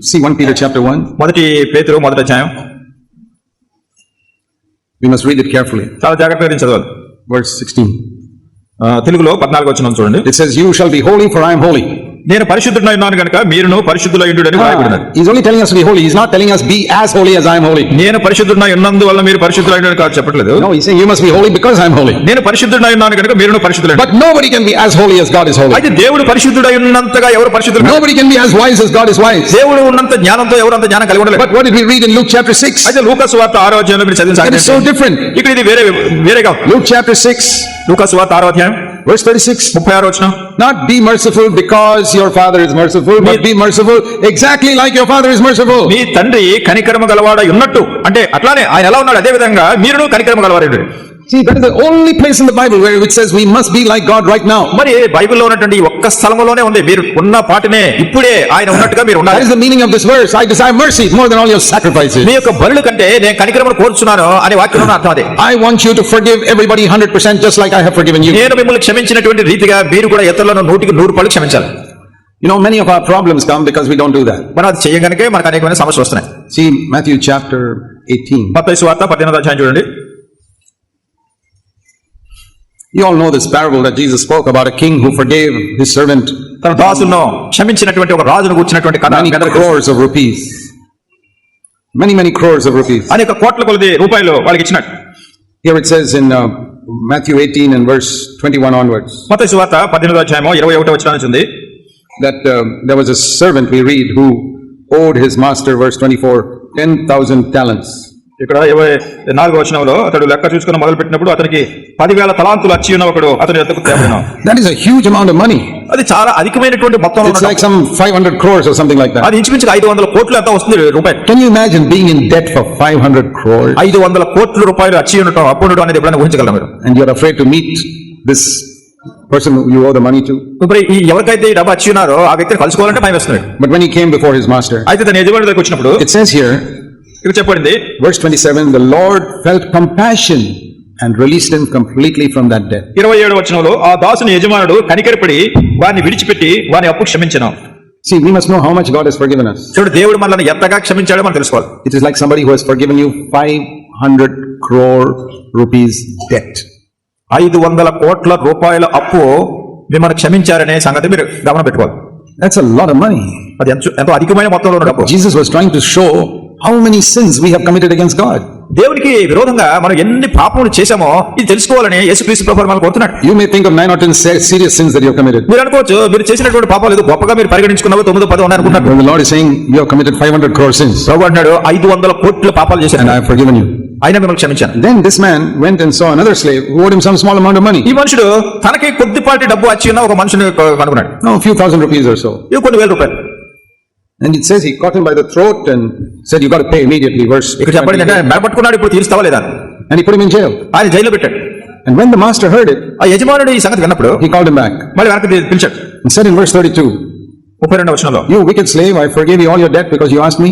Speaker 1: సీ 1 పీటర్ చాప్టర్ 1
Speaker 2: మొదటి పేతురు మొదటి అధ్యాయం.
Speaker 1: We must read it carefully
Speaker 2: చాలా జాగ్రత్తగా చదవాలి.
Speaker 1: వర్స్ 16
Speaker 2: తెలుగులో పద్నాలుగు వచ్చిన చూడండి.
Speaker 1: It says be holy for I holy
Speaker 2: నేను పరిశుద్ధుడై ఉన్నాను గనుక మీరును పరిశుద్ధులై ఉండుడని వాయబడినది
Speaker 1: he is only telling us to be holy he is not telling us be as holy as I am holy
Speaker 2: నేను పరిశుద్ధుడై ఉన్నందువల్ల మీరు పరిశుద్ధులై ఉండుడని కాదు చెప్పట్లేదు.
Speaker 1: No he saying you must be holy because I am holy
Speaker 2: నేను పరిశుద్ధుడై ఉన్నాను గనుక మీరును పరిశుద్ధులై
Speaker 1: but nobody can be as holy as God is holy
Speaker 2: అయితే దేవుడు పరిశుద్ధుడై ఉన్నంతగా ఎవరు పరిశుద్ధులు
Speaker 1: nobody can be as wise as God is wise
Speaker 2: దేవుడు ఉన్నంత జ్ఞానంతో ఎవరు అంత జ్ఞానం కలిగి ఉండలేరు.
Speaker 1: But what did we read in Luke chapter 6
Speaker 2: అయితే లూకా సువార్త 6వ అధ్యాయంలో మీరు చదివిన
Speaker 1: సాక్షి ఇట్ ఇస్
Speaker 2: సో
Speaker 1: డిఫరెంట్
Speaker 2: ఇక్కడ ఇది వేరే వేరేగా.
Speaker 1: లూక్ చాప్టర్ 6
Speaker 2: లూకా సువార్త 6వ అధ్యాయం.
Speaker 1: Verse 36.
Speaker 2: ముప్పై ఆరో వచ్చిన
Speaker 1: Not be merciful because your father is merciful, but be merciful exactly like your father is merciful.
Speaker 2: మీ తండ్రి కనికరమ గలవాడై ఉన్నట్టు అంటే అట్లానే ఆయన ఎలా ఉన్నాడు అదే విధంగా మీరును కనికరమ గలవాడు మరి బైబిల్లో ఉన్నటువంటి ఒక్క స్థలంలోనే ఉంది. మీరు ఉన్న పాటనే ఇప్పుడే ఆయన ఉన్నట్టుగా మీరు
Speaker 1: meaning of this words I desire mercy more than
Speaker 2: all your sacrifice కంటే నేను కనికరమును కోరుచున్నాను అనే వాక్యంలో
Speaker 1: I want you to forgive everybody 100% just
Speaker 2: like I క్షమించినటువంటి రీతిగా మీరు కూడా ఇతరులను నూటికి 100 పలు క్షమించాలి.
Speaker 1: You know many of problems come because
Speaker 2: we don't do that అనేకమైన సమస్యలు వస్తున్నాయి.
Speaker 1: సీ మాథ్యూ చాప్టర్ 18
Speaker 2: మత్తయి సువార్త 18వ అధ్యాయం చూడండి.
Speaker 1: You all know this parable that Jesus spoke about a king who forgave his servant
Speaker 2: తన దాసులను క్షమించినటువంటి ఒక రాజును కూర్చున్నటువంటి కథ
Speaker 1: many crores of rupees. Many, many crores of rupees.
Speaker 2: అనేక కోట్ల కొలది రూపాయలు వాళ్ళకి ఇచ్చినట్టు
Speaker 1: Here it says in uh, Matthew 18 and verse 21 onwards
Speaker 2: మొత్తం సువార్త పద్దెనిమిదో అధ్యాయము ఇరవై ఒకటో వచ్చిన ఉంది
Speaker 1: that um, there was a servant we read who owed his master, verse 24, 10,000 talents.
Speaker 2: ఇక్కడ ఇరవై నాలుగో వచనంలో అతడు లెక్క చూసుకుని మొదలు పెట్టినప్పుడు అతనికి పదివేల తలాంతులు వచ్చి ఉన్న ఒకడు అతని ఎద్దకు
Speaker 1: is a huge amount of money.
Speaker 2: అది చాలా అధికమైనటువంటి మొత్తం
Speaker 1: It's like some 500 crores or something like that.
Speaker 2: అది ఐదు వందల కోట్లు ఎంత వస్తుంది రూపాయలు
Speaker 1: Can you imagine being in debt for 500 crores
Speaker 2: ఐదు వందల కోట్ల రూపాయలు వచ్చి ఉండటం అప్పు ఉండటం అనేది ఎప్పుడైనా ఊహించగలరా మీరు
Speaker 1: and you're afraid to meet this person who you owe the money to?
Speaker 2: ఇప్పుడు ఈ ఎవరికైతే ఈ డబ్బు వచ్చి ఉన్నారో ఆ వ్యక్తిని కలుసుకోవాలంటే భయం వేస్తున్నాడు
Speaker 1: But when he came before his master,
Speaker 2: అయితే తన యజమాని దగ్గరికి వచ్చినప్పుడు
Speaker 1: it says here,
Speaker 2: ఇక్కడ చెప్పబడింది
Speaker 1: verse 27, the Lord felt compassion and released him completely from that debt.
Speaker 2: ఇరవై ఏడు వచనంలో ఆ దాసుని యజమానుడు కనికరపడి వారిని విడిచిపెట్టి వాని అప్పు క్షమించను
Speaker 1: See, we must know how much God has forgiven us.
Speaker 2: చూడు దేవుడు మనల్ని ఎంతగా క్షమించాడో మనం తెలుసుకోవాలి
Speaker 1: It is like somebody who has forgiven you 500 crore rupees debt.
Speaker 2: ఐదు వందల కోట్ల రూపాయల అప్పు మిమ్మల్ని క్షమించారనే సంగతి మీరు గమనం పెట్టుకోవాలి
Speaker 1: That's a lot of money.
Speaker 2: అది ఎంతో అధికమైన మొత్తంలో డబ్బు
Speaker 1: Jesus was trying to show how many sins we committed against God
Speaker 2: దేవునికి విరోధంగా మనం ఎన్ని పాపములు చేశామో ఇది తెలుసుకోవాలని యేసు క్రీస్తు ప్రభువు మనల్ని కోరుతున్నాడు.
Speaker 1: You may think of 9 or 10 serious sins that you have committed
Speaker 2: మీరు అనుకోవచ్చు మీరు చేసినటువంటి పాపాలు ఏదో గొప్పగా మీరు పరిగణించుకున్నావో 9 10 అని
Speaker 1: అనుకుంటారు the Lord is saying you have committed 500 crore
Speaker 2: sins ప్రభువు అన్నాడు 500 కోట్ల పాపాలు
Speaker 1: చేశారు
Speaker 2: and
Speaker 1: I have forgiven you
Speaker 2: ఐన మిమ్మల్ని క్షమించాను.
Speaker 1: Then this man went and saw another slave owed him some small amount of money
Speaker 2: ఈ మనిషిడు తనకి కొద్దిపాటి డబ్బు వచ్చి ఉన్న ఒక మనిషిని కనుగొన్నాడు.
Speaker 1: No few thousand rupees or so
Speaker 2: you కొన్ని వేల రూపాయలు.
Speaker 1: And it says he caught him by the throat and said, you got to pay immediately, verse
Speaker 2: ఇక్కడ చెప్పండి అంటే
Speaker 1: 28.
Speaker 2: మెడపట్టుకున్నాడు ఇప్పుడు తీరుస్తావా లేదా
Speaker 1: And he put him in jail.
Speaker 2: ఆయన జైల్లో పెట్టాడు
Speaker 1: And when the master heard it,
Speaker 2: ఆ యజమానుడు ఈ సంగతి విన్నప్పుడు
Speaker 1: he called him back
Speaker 2: మళ్ళీ వెనక్కి పి- పిలిచాడు
Speaker 1: and said in verse 32,
Speaker 2: ముప్పై రెండవ వచనంలో
Speaker 1: You wicked slave, I forgave you all your debt because you asked me.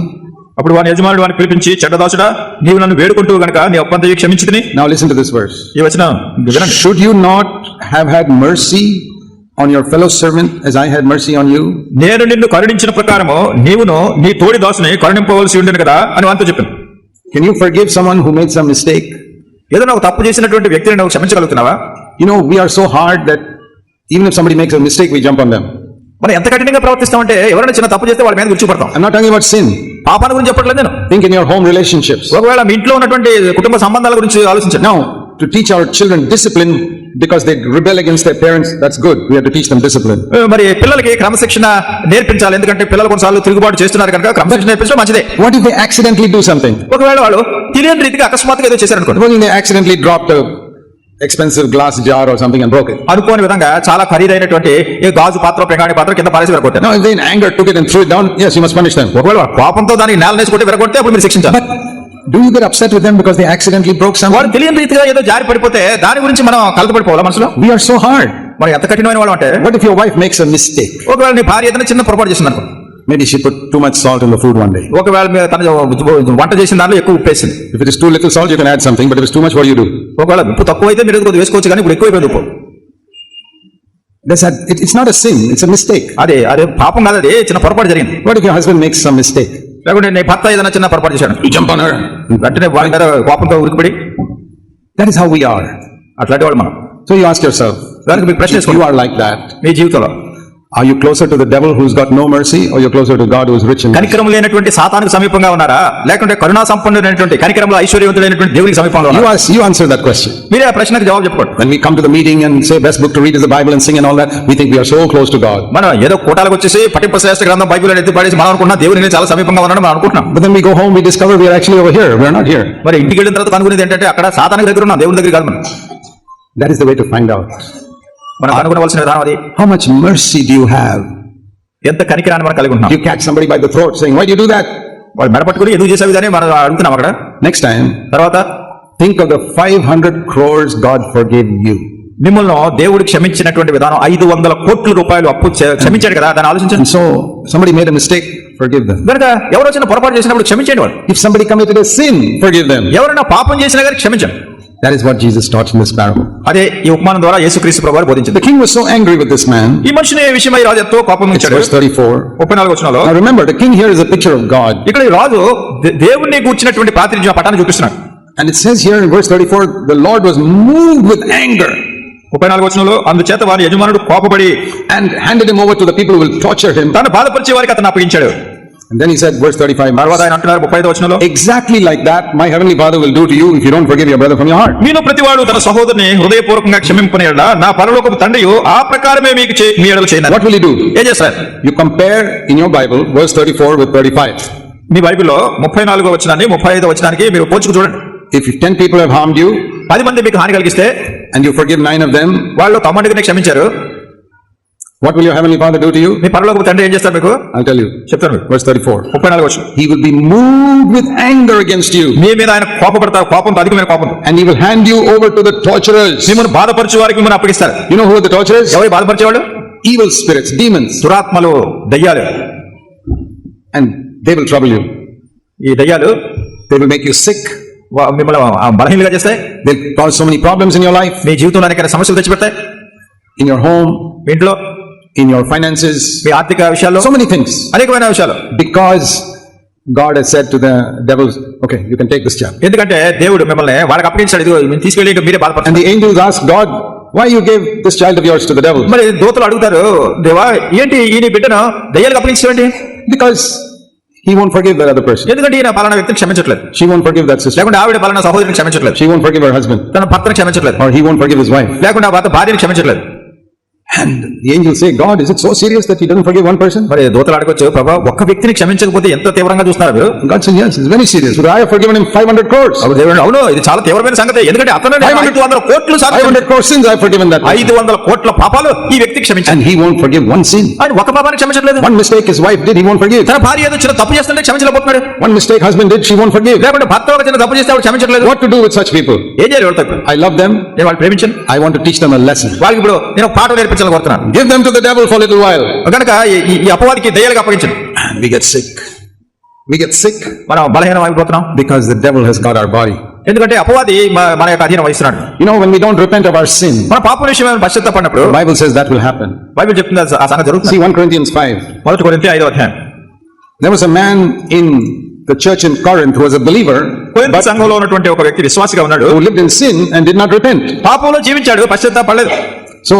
Speaker 2: అప్పుడు వాని యజమానుడు వాని పిలిపించి చెడ్డదాసుడా నీవు నన్ను వేడుకుంటూ గనక నీ అప్పంత క్షమించుకుని
Speaker 1: Now listen to this verse.
Speaker 2: ఈ వచ్చిన వినండి
Speaker 1: Should you not have had mercy on your fellow servant as I had mercy on you?
Speaker 2: నేను నిన్ను కరుణించిన ప్రకారము నీవును నీ తోడి దాసుని కరుణింపవలసి ఉండేది కదా అని వానితో చెప్పాను
Speaker 1: Can you forgive someone who made some mistake?
Speaker 2: ఏదో నువ్వు తప్పు చేసినటువంటి వ్యక్తిని నువ్వు క్షమించగలుగుతున్నావా
Speaker 1: You know, we are so hard that even if somebody makes a mistake, we jump on them.
Speaker 2: మనం ఎంత కఠినంగా ప్రవర్తిస్తామంటే ఎవరైనా చిన్న తప్పు చేస్తే వాళ్ళ మీద విరుచుపడతాం
Speaker 1: I'm not talking about sin.
Speaker 2: పాపాన్ని గురించి చెప్పట్లేదు నేను
Speaker 1: Think in your home relationships.
Speaker 2: ఒకవేళ మీ ఇంట్లో ఉన్నటువంటి కుటుంబ సంబంధాల గురించి ఆలోచించండి
Speaker 1: Now, to teach our children discipline because they rebel against their parents, that's good. We have to teach them discipline.
Speaker 2: మరి పిల్లలకి క్రమశిక్షణ నేర్పించాలి ఎందుకంటే పిల్లలు కొన్నిసార్లు తిరుగుబాటు చేస్తున్నారు కనుక క్రమశిక్షణ నేర్పించడం మంచిదే
Speaker 1: What if they accidentally do something?
Speaker 2: ఒకవేళ వాళ్ళు తెలియని రీతిగా అకస్మాత్తుగా ఏదో
Speaker 1: Supposing they accidentally dropped a expensive glass jar or something and broke it.
Speaker 2: అనుకోని విధంగా చాలా ఖరీదైనటువంటి ఏ గాజు పాత్ర పెగాని పాత్ర కింద పారేసి విరగొట్టారు
Speaker 1: they in anger took it and threw it down, yes, you must punish them.
Speaker 2: ఒకవేళ కోపంతో దానికి నేల నేసుకుంటే విరగొడితే అప్పుడు మీరు శిక్షించాలి
Speaker 1: But do you get upset with them because they accidentally broke
Speaker 2: వారు? తెలియని రీతిగా ఏదో జారి పడిపోతే దాని గురించి మనం కలతపడిపోవాలా మనసులో
Speaker 1: We are so hard.
Speaker 2: మరి ఎంత కఠినమైన వాళ్ళు అంటే
Speaker 1: What if your wife makes a mistake?
Speaker 2: ఒకవేళ నీ భార్య ఏదైనా చిన్న పొరపాటు చేసింది అనుకో
Speaker 1: Maybe she put too much salt in the food one day.
Speaker 2: ఒకవేళ మీరు తన వంట చేసిన దాంట్లో ఎక్కువ ఉప్పేసింది
Speaker 1: If it is too little salt, you can add something, but if it's too much, what do you do?
Speaker 2: ఒకవేళ ఉప్పు తక్కువ అయితే మీరు కొద్దిగా వేసుకోవచ్చు కానీ ఇప్పుడు ఎక్కువైపోయింది ఉప్పు
Speaker 1: That's a, it, it's not a sin, it's a mistake.
Speaker 2: అదే అదే పాపం కాదు అది చిన్న పొరపాటు జరిగింది
Speaker 1: What if your husband makes some mistake?
Speaker 2: లేకుంటే నీ భర్త ఏదైనా చిన్న పొరపాటు చేశాడు
Speaker 1: her.
Speaker 2: వెంటనే వాడి మీద కోపంతో ఉరికిపడి
Speaker 1: That is how we are.
Speaker 2: అట్లాంటి వాళ్ళు మనం
Speaker 1: So you ask yourself,
Speaker 2: దానికి మీకు ప్రశ్న మీ జీవితంలో
Speaker 1: are you closer to the devil who's got no mercy or you're closer to God who's rich in mercy?
Speaker 2: కనికరం లేనటువంటి సాతానికి సమీపంగా ఉన్నారా లేకుంటే కరుణా సంపన్నుడైనటువంటి కనికరంలో ఐశ్వర్యవంతుడైనటువంటి దేవునికి సమీపంలో
Speaker 1: You
Speaker 2: ఉన్నారా
Speaker 1: ask, you answer that question.
Speaker 2: మీరే ఆ ప్రశ్నకు జవాబు చెప్పుకోండి
Speaker 1: When we come to the meeting and say best book to read is the Bible and sing and all that, we think we are so close to God.
Speaker 2: మనం ఏదో కూటాలకు వచ్చేసి పట్టింప శ్రేష్ఠ గ్రంథం Bible ఎత్తి పడేసి మనం అనుకున్నా దేవుని చాలా సమీపంగా ఉన్నాడు మనం అనుకుంటున్నాం
Speaker 1: But then we go home, we discover we are actually over here. We are not here.
Speaker 2: మరి ఇంటికి వెళ్ళిన తర్వాత కనుగొనేది ఏంటంటే అక్కడ సాతానికి దగ్గర ఉన్నాం దేవుని దగ్గర కాదు మనం
Speaker 1: That is the way to find out. How much mercy do you have? You catch somebody by the throat saying, Why do you do next time
Speaker 2: తర్వాత
Speaker 1: think of the 500 crores God forgave you.
Speaker 2: మిమ్మల్ని దేవుడికి క్షమించినటువంటి విధానం ఐదు వందల కోట్ల రూపాయలు అప్పు క్షమించాడు కదా దాన్ని ఆలోచించండి.
Speaker 1: So somebody made mistake forgive
Speaker 2: them ఎవరో చిన్న పొరపాటు చేసినప్పుడు క్షమించండి
Speaker 1: వాడు ఇఫ్ సంబడి కమిటెడ్ ఎ
Speaker 2: ఎవరైనా పాపం చేసినా గానీ క్షమించండి.
Speaker 1: That is what Jesus taught in this parable.
Speaker 2: అదే ఈ ఉపమానం ద్వారా యేసుక్రీస్తు ప్రభు వారు బోధించింది
Speaker 1: The king was so angry with this man.
Speaker 2: ఈ మనిషిని విషయమై రాజు ఎంతో కోపం ఉంచాడు
Speaker 1: verse 34.
Speaker 2: ముప్పై నాలుగు వచ్చినాలో
Speaker 1: Now remember, the king here is a picture of God.
Speaker 2: ఇక్కడ రాజు దేవుణ్ణి కూర్చున్నటువంటి ప్రాతినిధ్యం పటాన్ని చూపిస్తున్నాడు
Speaker 1: And it says here in verse 34, the Lord was moved with anger
Speaker 2: ముప్పై నాలుగు వచనంలో అందుచేత వారి యజమానుడు కోపపడి
Speaker 1: and handed him over to the people who will torture him.
Speaker 2: తాను బాధపరిచే వారికి అతను అప్పగించాడు
Speaker 1: And then he said, verse thirty-five,
Speaker 2: తర్వాత ఆయన అంటున్నారు ముప్పై ఐదు వచనంలో
Speaker 1: exactly like that, my heavenly father will do to you if you don't forgive your brother from your heart.
Speaker 2: మీలో ప్రతివాడు తన సహోదరుని హృదయపూర్వకంగా క్షమింపని ఎడల నా పరలోకపు తండ్రి ఆ ప్రకారమే మీకు మీ ఎడలు చేయను
Speaker 1: What will he do?
Speaker 2: ఏం చేస్తారు
Speaker 1: You compare in your Bible, verse thirty-four with thirty-five.
Speaker 2: మీ బైబిల్లో ముప్పై నాలుగో వచ్చినాన్ని ముప్పై ఐదో వచ్చినానికి మీరు పోల్చుకు చూడండి
Speaker 1: If ten people have harmed you
Speaker 2: పది మంది మీకు హాని కలిగిస్తే
Speaker 1: and you forgive nine of them,
Speaker 2: వాళ్ళు తమ్ముడిని క్షమించారు
Speaker 1: what will your heavenly father do to you?
Speaker 2: మీ పరలోకపు తండ్రి ఏం చేస్తారు మీకు
Speaker 1: I'll tell you.
Speaker 2: చెప్తాను మీకు
Speaker 1: Verse thirty-four.
Speaker 2: ముప్పై నాలుగు వచ్చిన
Speaker 1: He will be moved with anger against you
Speaker 2: మీ మీద ఆయన కోపపడతారు కోపంతో అధికమైన కోపంతో
Speaker 1: and he will hand you over to the torturers.
Speaker 2: మిమ్మల్ని బాధపరిచే వారికి మిమ్మల్ని అప్పగిస్తారు
Speaker 1: You know who are the torturers?
Speaker 2: ఎవరు బాధపరిచేవాళ్ళు
Speaker 1: Evil spirits, demons,
Speaker 2: దురాత్మలు దయ్యాలు
Speaker 1: and they will trouble you.
Speaker 2: ఈ దయ్యాలు
Speaker 1: They will make you sick.
Speaker 2: వా- మిమ్మల్ని ఆ, బలహీనలుగా చేస్తాయి
Speaker 1: They'll cause so many problems in your life,
Speaker 2: మీ జీవితంలో అనేక సమస్యలు తెచ్చిపెడతాయి
Speaker 1: in your home,
Speaker 2: మీ ఇంట్లో
Speaker 1: in your finances,
Speaker 2: మీ ఆర్థిక విషయాల్లో
Speaker 1: so many things.
Speaker 2: అనేకమైన విషయాలు
Speaker 1: Because God has said to the devils, okay, you can take this child.
Speaker 2: ఎందుకంటే దేవుడు మిమ్మల్ని వాళ్ళకి అప్పగించాడు ఇదిగో మీరు తీసుకెళ్ళి మీరే బాధపడతారు
Speaker 1: the angels ask God, why you gave this child of yours to the devil?
Speaker 2: మరి దూతలు అడుగుతారు దేవా ఏంటి ఈ నీ బిడ్డను దయ్యాలకు అప్పగించాడండి
Speaker 1: Because he won't forgive that other person.
Speaker 2: ఎందుకంటే ఈయన పలానా వ్యక్తిని క్షమించట్లేదు
Speaker 1: She won't forgive that sister.
Speaker 2: లేకుంటే ఆవిడ పలానా సహోదరిని క్షమించట్లేదు
Speaker 1: She won't forgive her husband.
Speaker 2: తన భర్తను క్షమించట్లేదు
Speaker 1: Or he won't forgive his wife.
Speaker 2: లేకుండా ఆ భర్త భార్యని క్షమించట్లేదు
Speaker 1: And the angels say, God, is it so serious that he doesn't forgive one person?
Speaker 2: మరి దూతలు అడగొచ్చు ప్రభా ఒక్క వ్యక్తిని క్షమించకపోతే ఎంత తీవ్రంగా చూస్తున్నారు మీరు
Speaker 1: God said, yes, it's very serious. But I have forgiven him 500 crores.
Speaker 2: అప్పుడు దేవుడు అవును ఇది చాలా తీవ్రమైన సంగతి ఎందుకంటే అతను నేను ఐదు వందల కోట్లు సార్లు
Speaker 1: 500 crores sins I have forgiven that. person.
Speaker 2: ఐదు వందల కోట్ల పాపాలు ఈ వ్యక్తి క్షమించాను
Speaker 1: And he won't forgive one sin.
Speaker 2: ఆయన ఒక పాపాన్ని క్షమించట్లేదు
Speaker 1: One mistake his wife did, he won't forgive.
Speaker 2: తన భార్య ఏదో చిన్న తప్పు చేస్తుంటే క్షమించలేకపోతున్నాడు
Speaker 1: One mistake husband did, she won't forgive.
Speaker 2: లేకుంటే భర్త ఒక చిన్న తప్పు చేస్తే ఆవిడ క్షమించట్లేదు
Speaker 1: What to do with such people?
Speaker 2: ఏం చేయాలి ఎవరు తప్పు
Speaker 1: I love them.
Speaker 2: నేను వాళ్ళు ప్రేమించాను
Speaker 1: I want to teach them a lesson.
Speaker 2: వాళ్ళకి ఇప్పుడు నేను ఒక పాఠం నేర్పించాలని కోరుతున్నాను
Speaker 1: them to the devil for a little while.
Speaker 2: కనుక ఈ- అపవాదికి దయ్యాలకు అప్పగించండి
Speaker 1: we get sick. We get sick
Speaker 2: మనం బలహీనం అయిపోతున్నాం
Speaker 1: because the devil has got our body.
Speaker 2: ఎందుకంటే అపవాది మన యొక్క అధీనం వహిస్తున్నాడు
Speaker 1: You know, when we don't repent of our sin,
Speaker 2: మన పాపం విషయం పశ్చాత్తపడినప్పుడు
Speaker 1: the Bible says that will happen.
Speaker 2: Bible చెప్తుంది ఆ స- సంగతి జరుగుతుంది
Speaker 1: See 1 Corinthians 5.
Speaker 2: మొదటి కొరింథీ ఐదో అధ్యాయం
Speaker 1: There was a man in the church in Corinth who was a believer,
Speaker 2: కొరింథీ సంఘంలో ఉన్నటువంటి ఒక వ్యక్తి విశ్వాసిగా ఉన్నాడు
Speaker 1: who lived in sin and did not repent.
Speaker 2: పాపంలో జీవించాడు పశ్చాత్తాపడలేదు
Speaker 1: So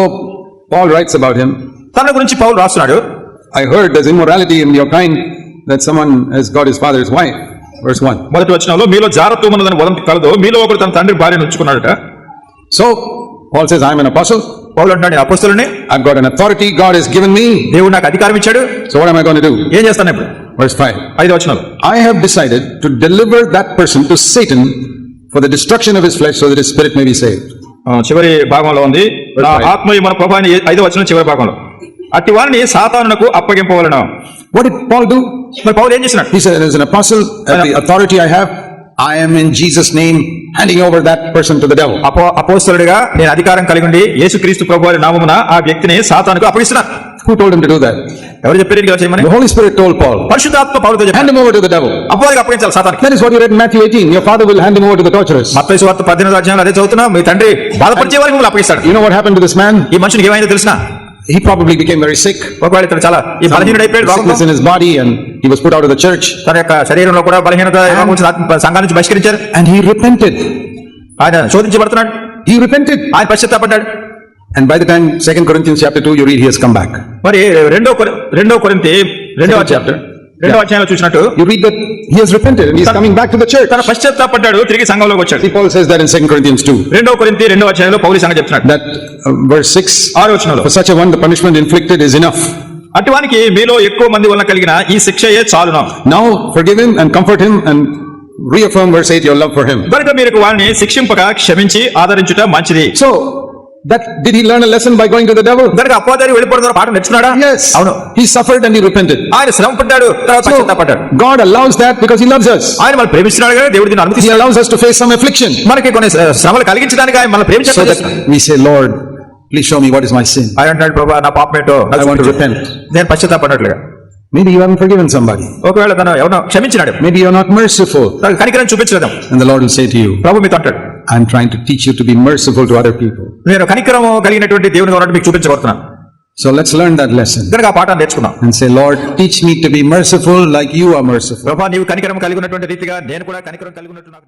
Speaker 1: Paul writes about him.
Speaker 2: తన గురించి పౌలు రాస్తున్నాడు
Speaker 1: I heard there's immorality in your kind that someone has got his father's wife. Verse 1.
Speaker 2: మొదటి వచనంలో మీలో జారత్వం ఉన్నదని వదంతి కలదు మీలో ఒకడు తన తండ్రి భార్యను ఉంచుకున్నాడట
Speaker 1: So Paul says, I'm an apostle.
Speaker 2: పౌలు అంటున్నాడు నేను అపోస్తులని
Speaker 1: I've got an authority God has given me.
Speaker 2: దేవుడు నాకు అధికారం ఇచ్చాడు
Speaker 1: So what am I going to do?
Speaker 2: ఏం చేస్తాను ఇప్పుడు
Speaker 1: Verse 5.
Speaker 2: ఐదో వచనంలో
Speaker 1: I have decided to deliver that person to Satan for the destruction of his flesh so that his spirit may be saved.
Speaker 2: ఆ, చివరి భాగంలో ఉంది. నా ఆత్మీయ మన ప్రభు అని ఐదో వచనం చివరి భాగంలో. అట్టి వారిని సాతానునకు అప్పగింపవలను.
Speaker 1: What did Paul do?
Speaker 2: మరి పౌలు ఏం చేసినాడు?
Speaker 1: He said, as an apostle, at the authority I have, I am in Jesus' name handing over that person to the devil.
Speaker 2: అపో అపోస్తలుడిగా నేను అధికారం కలిగి ఉండి యేసుక్రీస్తు ప్రభు వారి నామమున ఆ వ్యక్తిని సాతానుకు అప్పగిస్తున్నా.
Speaker 1: Who told him to do that?
Speaker 2: ఎవరు చెప్పారు ఇలా చేయమని
Speaker 1: The Holy Spirit told Paul,
Speaker 2: పరిశుద్ధాత్మ పౌలతో చెప్పాను
Speaker 1: hand him over to the devil.
Speaker 2: అపవాదికి అప్పగించాలి సాతానికి
Speaker 1: That is what you read in Matthew 18. Your father will hand him over to the torturers.
Speaker 2: మత్తయి సువార్త పద్దెనిమిది అధ్యాయంలో అదే చదువుతున్నా మీ తండ్రి బాధపరిచే వారికి మిమ్మల్ని అప్పగిస్తాడు
Speaker 1: You know what happened to this man?
Speaker 2: ఈ మనుషునికి ఏమైందో తెలిసిన
Speaker 1: He probably became very sick.
Speaker 2: ఒకవేళ ఇతను చాలా ఈ బలహీనుడు అయిపోయాడు.
Speaker 1: Sickness in his body and he was put out of the church.
Speaker 2: తన యొక్క శరీరంలో కూడా బలహీనత రోగం. ఆత్మ- సంఘాల నుంచి బహిష్కరించారు
Speaker 1: And he repented.
Speaker 2: ఆయన శోధించబడుతున్నాడు
Speaker 1: He repented.
Speaker 2: ఆయన పశ్చాత్తాపడ్డాడు
Speaker 1: And by the time 2 Corinthians chapter 2, you read he has come back.
Speaker 2: మరి రెండో రెండో కొరింతి రెండో చాప్టర్ రెండో అధ్యాయంలో చూసినట్టు
Speaker 1: You read that he has repented and he is coming back to the church.
Speaker 2: తన పశ్చాత్తాపడ్డాడు తిరిగి సంఘంలోకి వచ్చాడు
Speaker 1: Paul says that in 2 Corinthians 2.
Speaker 2: రెండో కొరింతి రెండో అధ్యాయంలో పౌలి సంఘం చెప్తున్నాడు
Speaker 1: That uh, verse 6.
Speaker 2: ఆరో వచనంలో
Speaker 1: For such a one, the punishment inflicted is enough.
Speaker 2: అటువానికి మీలో ఎక్కువ మంది వలన కలిగిన ఈ శిక్షయే చాలును
Speaker 1: Now forgive him and comfort him and reaffirm verse 8 your love for him.
Speaker 2: కనుక మీరు వారిని శిక్షింపక క్షమించి ఆదరించుట మంచిది
Speaker 1: So, that did he learn a lesson by going to the devil?
Speaker 2: కనుక అపోదారి వెళ్ళిపోవడం ద్వారా పాఠం నేర్చుకున్నాడా
Speaker 1: Yes.
Speaker 2: అవును
Speaker 1: He suffered and he repented.
Speaker 2: ఆయన శ్రమ పడ్డాడు తర్వాత పశ్చాత్తాపడ్డాడు
Speaker 1: God allows that because he loves us.
Speaker 2: ఆయన మనం ప్రేమిస్తున్నాడు కదా దేవుడు దీన్ని
Speaker 1: He
Speaker 2: అనుమతిస్తున్నాడు
Speaker 1: allows us to face some affliction.
Speaker 2: మనకి కొన్ని శ్రమలు కలిగించడానికి ఆయన మన
Speaker 1: So
Speaker 2: ప్రేమించాడు
Speaker 1: that we say, Lord, please show me what is my sin.
Speaker 2: ఆయన అంటాడు ప్రభా నా పాపం ఏంటో
Speaker 1: I want to repent.
Speaker 2: నేను పశ్చాత్తాపడినట్లుగా
Speaker 1: Maybe you haven't forgiven somebody.
Speaker 2: ఒకవేళ తను ఎవరినో క్షమించినాడు
Speaker 1: Maybe you're not merciful.
Speaker 2: కనికరం చూపించలేదు
Speaker 1: And the Lord will say to you,
Speaker 2: ప్రభు మీతో అంటాడు
Speaker 1: I'm trying to teach you to be merciful to other people.
Speaker 2: నేను కనికరం కలిగినటువంటి దేవుని ఉన్నట్టు మీకు చూపించబడుతున్నాను
Speaker 1: So let's learn that lesson
Speaker 2: కనుక ఆ పాఠాన్ని నేర్చుకున్నాం
Speaker 1: and say, Lord, teach me to be merciful like you are merciful.
Speaker 2: ప్రభా నీవు కనికరం కలిగి ఉన్నటువంటి రీతిగా నేను కూడా కనికరం కలిగి ఉన్నట్టు నాకు